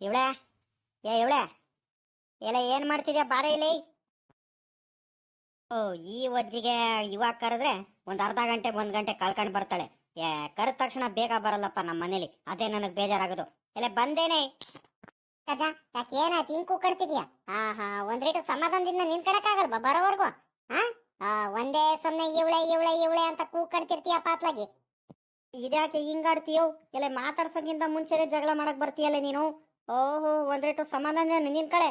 ಇವಳೆ? ಏ, ಇವಳೆ? ಎಲ್ಲ ಏನ್ ಮಾಡ್ತಿದ್ಯಾ ಬಾರ ಇಲ್ಲಿ? ಓ, ಈ ಒಜ್ಜಿಗೆ ಇವಾಗ ಕರೆದ್ರೆ ಒಂದ್ ಅರ್ಧ ಗಂಟೆ ಒಂದ್ ಗಂಟೆ ಕಳ್ಕೊಂಡ್ ಬರ್ತಾಳೆ. ಏ, ಕರೆದ ತಕ್ಷಣ ಬೇಗ ಬರಲ್ಲಪ್ಪ ನಮ್ಮ ಮನೇಲಿ. ಅದೇ ನನಗ್ ಬೇಜಾರಾಗೋದು. ಎಲ್ಲ ಬಂದೇನೆ. ಕಜ, ಯಾಕೆ ಏನಾಯ್ತು? ಹಿಂಗ್ ಕೂಕಡ್ತಿದ್ಯಾ? ಹಾ ಹಾ, ಒಂದ್ ರೇಟು ಸಮಾಧಾನದಿಂದ ನಿನ್ಕಡಕ್ಕಾಗಲ್ವಾ ಬರೋವರೆಗೂ? ಹಾ? ಒಂದೇ ಸೊನ್ನೆ ಇವಳೆ ಇವಳೆ ಇವಳೆ ಅಂತ ಕೂಕಡ್ತಿರ್ತೀಯ ಪಾತ್ಲಾಗಿ? ಇದ್ಯಾಕೆ ಹಿಂಗಾಡ್ತೀಯೋ? ಎಲ್ಲ ಮಾತಾಡ್ಸೋಕ್ಕಿಂತ ಮುಂಚೆನೆ ಜಗಳ ಮಾಡಕ್ ಬರ್ತೀಯಲ್ಲ ನೀನು? ಓಹೋ ಒಂದ್ ರೇಟು ಸಮಾಧಾನ ನಿನ್ ಕಡೆ.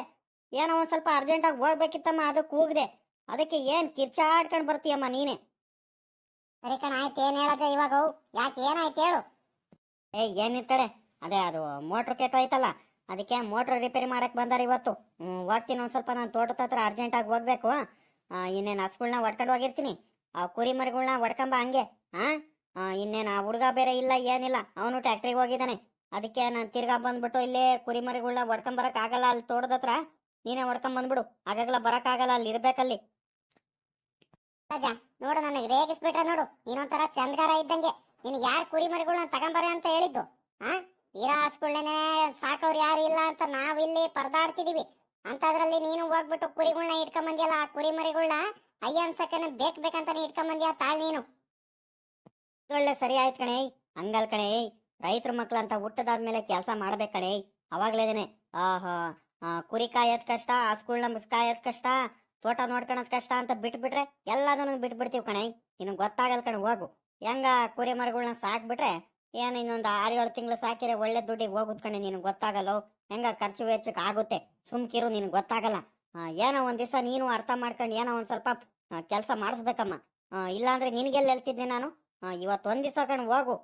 ಏನೋ ಒಂದ್ ಸ್ವಲ್ಪ ಅರ್ಜೆಂಟಾಗಿ ಹೋಗ್ಬೇಕಿತ್ತಮ್ಮ ಅದಕ್ಕೆ ಹೋಗ್ದೆ. ಅದಕ್ಕೆ ಏನ್ ಕಿರ್ಚಾಡ್ಕೊಂಡ್ ಬರ್ತೀಯಮ್ಮ ನೀನೆ? ಸರಿ ಕಣ ಆಯ್ತು ಏನ್ ಹೇಳದ ಇವಾಗ? ಯಾಕೆ ಏನಾಯ್ತು ಹೇಳು. ಏ ಕಡೆ? ಅದೇ ಅದು ಮೋಟ್ರ್ ಕೆಟ್ಟೋಯ್ತಲ್ಲ ಅದಕ್ಕೆ ಮೋಟ್ರ್ ರಿಪೇರಿ ಮಾಡಕ್ ಬಂದಾರ ಇವತ್ತು. ಹ್ಮ್, ಹೋಗ್ತೀನಿ ಒಂದ್ ಸ್ವಲ್ಪ ನಾನು ತೋಟದ ಹತ್ರ ಅರ್ಜೆಂಟಾಗಿ ಹೋಗ್ಬೇಕು. ಇನ್ನೇನು ಹಸ್ಗಳ್ನ ಒಡ್ಕೊಂಡು ಹೋಗಿರ್ತೀನಿ. ಆ ಕುರಿ ಮರಿಗಳ್ನ ಒಡ್ಕೊಂಬ ಹಂಗೆ ಹಾ ಆ, ಇನ್ನೇನ್ ಆ ಹುಡುಗ ಬೇರೆ ಇಲ್ಲ ಏನಿಲ್ಲ. ಅವನು ಟ್ಯಾಕ್ಟ್ರಿಗೆ ಹೋಗಿದ್ದಾನೆ ಅದಕ್ಕೆ ನಾನು ತಿರ್ಗಾ ಬಂದ್ಬಿಟ್ಟು ಇಲ್ಲೇ ಕುರಿಮರಿಗಳನ್ನ ಹೊಡ್ಕೊಂಬರಕ್ ಆಗಲ್ಲ, ಅಲ್ಲಿ ತೋಟದ ಹತ್ರ. ನೀನೇ ಹೊಡ್ಕೊಂಡ್ ಬಂದ್ಬಿಡು. ಆಗಾಗಲ ಬರಕ್ ಆಗಲ್ಲ, ಅಲ್ಲಿ ಇರ್ಬೇಕಲ್ಲಿ. ರಾಜ, ನೋಡು ನನಗೆ ರೇಗಿಸ್ಬಿಟ್ರೆ ನೋಡು. ನೀನೊಂಥರ ಚಂದ್ಗಾರ ಇದ್ದಂಗೆ. ನಿನ್ ಯಾರು ಕುರಿಮರಿಗಳನ್ನ ತಗೊಂಬರ ಅಂತ ಹೇಳಿದ್ದು? ಹಾ ಇರೋ ಹಸ್ಗಳ್ನೇ ಸಾಕೋರು ಯಾರು ಇಲ್ಲ ಅಂತ ನಾವಿಲ್ಲಿ ಪರದಾಡ್ತಿದೀವಿ. ಅಂತದ್ರಲ್ಲಿ ನೀನು ಹೋಗ್ಬಿಟ್ಟು ಕುರಿಗಳ್ನ ಇಟ್ಕೊಂಬಂದಿಯಲ್ಲ, ಆ ಕುರಿಮರಿಗಳನ್ನ ಅಯ್ಯ ಅನ್ಸಕ್ಕನ ಬೇಕ್ ಬೇಕಂತಾನೆ ಇಟ್ಕೊಂಬಂದ್ಯಾ ತಾಳ್ ನೀನು? ಒಳ್ಳೆ ಸರಿ ಆಯ್ತು ಕಣೇ, ಹಂಗಲ್ ಕಣೇ. ರೈತರ ಮಕ್ಳು ಅಂತ ಹುಟ್ಟದಾದ್ಮೇಲೆ ಕೆಲಸ ಮಾಡ್ಬೇಕು ಕಣೇ. ಅವಾಗ್ಲೇದೇನೆ ಆಹಾ ಕುರಿ ಕಾಯೋದ್ ಕಷ್ಟ ಹಸ್ಗಳ್ನ ಮುಸ್ಕಾಯೋದ್ ಕಷ್ಟ, ತೋಟ ನೋಡ್ಕೊಳೋದ್ ಕಷ್ಟ ಅಂತ ಬಿಟ್ಬಿಟ್ರೆ ಎಲ್ಲದನ್ನು ಬಿಟ್ಬಿಡ್ತೀವಿ ಕಣೆ. ನಿನಗ್ ಗೊತ್ತಾಗಲ್ ಕಣ, ಹೋಗು. ಹೆಂಗ ಕುರಿ ಮರಗಳನ್ನ ಸಾಕ್ಬಿಟ್ರೆ ಏನ್ ಇನ್ನೊಂದ್ ಆರು ಏಳು ತಿಂಗಳು ಸಾಕಿದ್ರೆ ಒಳ್ಳೆ ದುಡ್ಡಿಗೆ ಹೋಗುದ್ ಕಣೆ ನಿನ್, ಗೊತ್ತಾಗಲ್ಲ? ಹೆಂಗ ಖರ್ಚು ವೆಚ್ಚಕ್ ಆಗುತ್ತೆ? ಸುಮ್ಕಿರು ನಿನ್ ಗೊತ್ತಾಗಲ್ಲ. ಏನೋ ಒಂದ್ ದಿವಸ ನೀನು ಅರ್ಥ ಮಾಡ್ಕೊಂಡು ಏನೋ ಒಂದ್ ಸ್ವಲ್ಪ ಕೆಲಸ ಮಾಡಿಸ್ಬೇಕಮ್ಮ. ಇಲ್ಲಾಂದ್ರೆ ನಿನ್ಗೆಲ್ಲ ಹೇಳ್ತಿದ್ದೆ ನಾನು? ಇವತ್ತು ಒಂದ್ ದಿವಸ ಕಣ್ ಹೋಗು.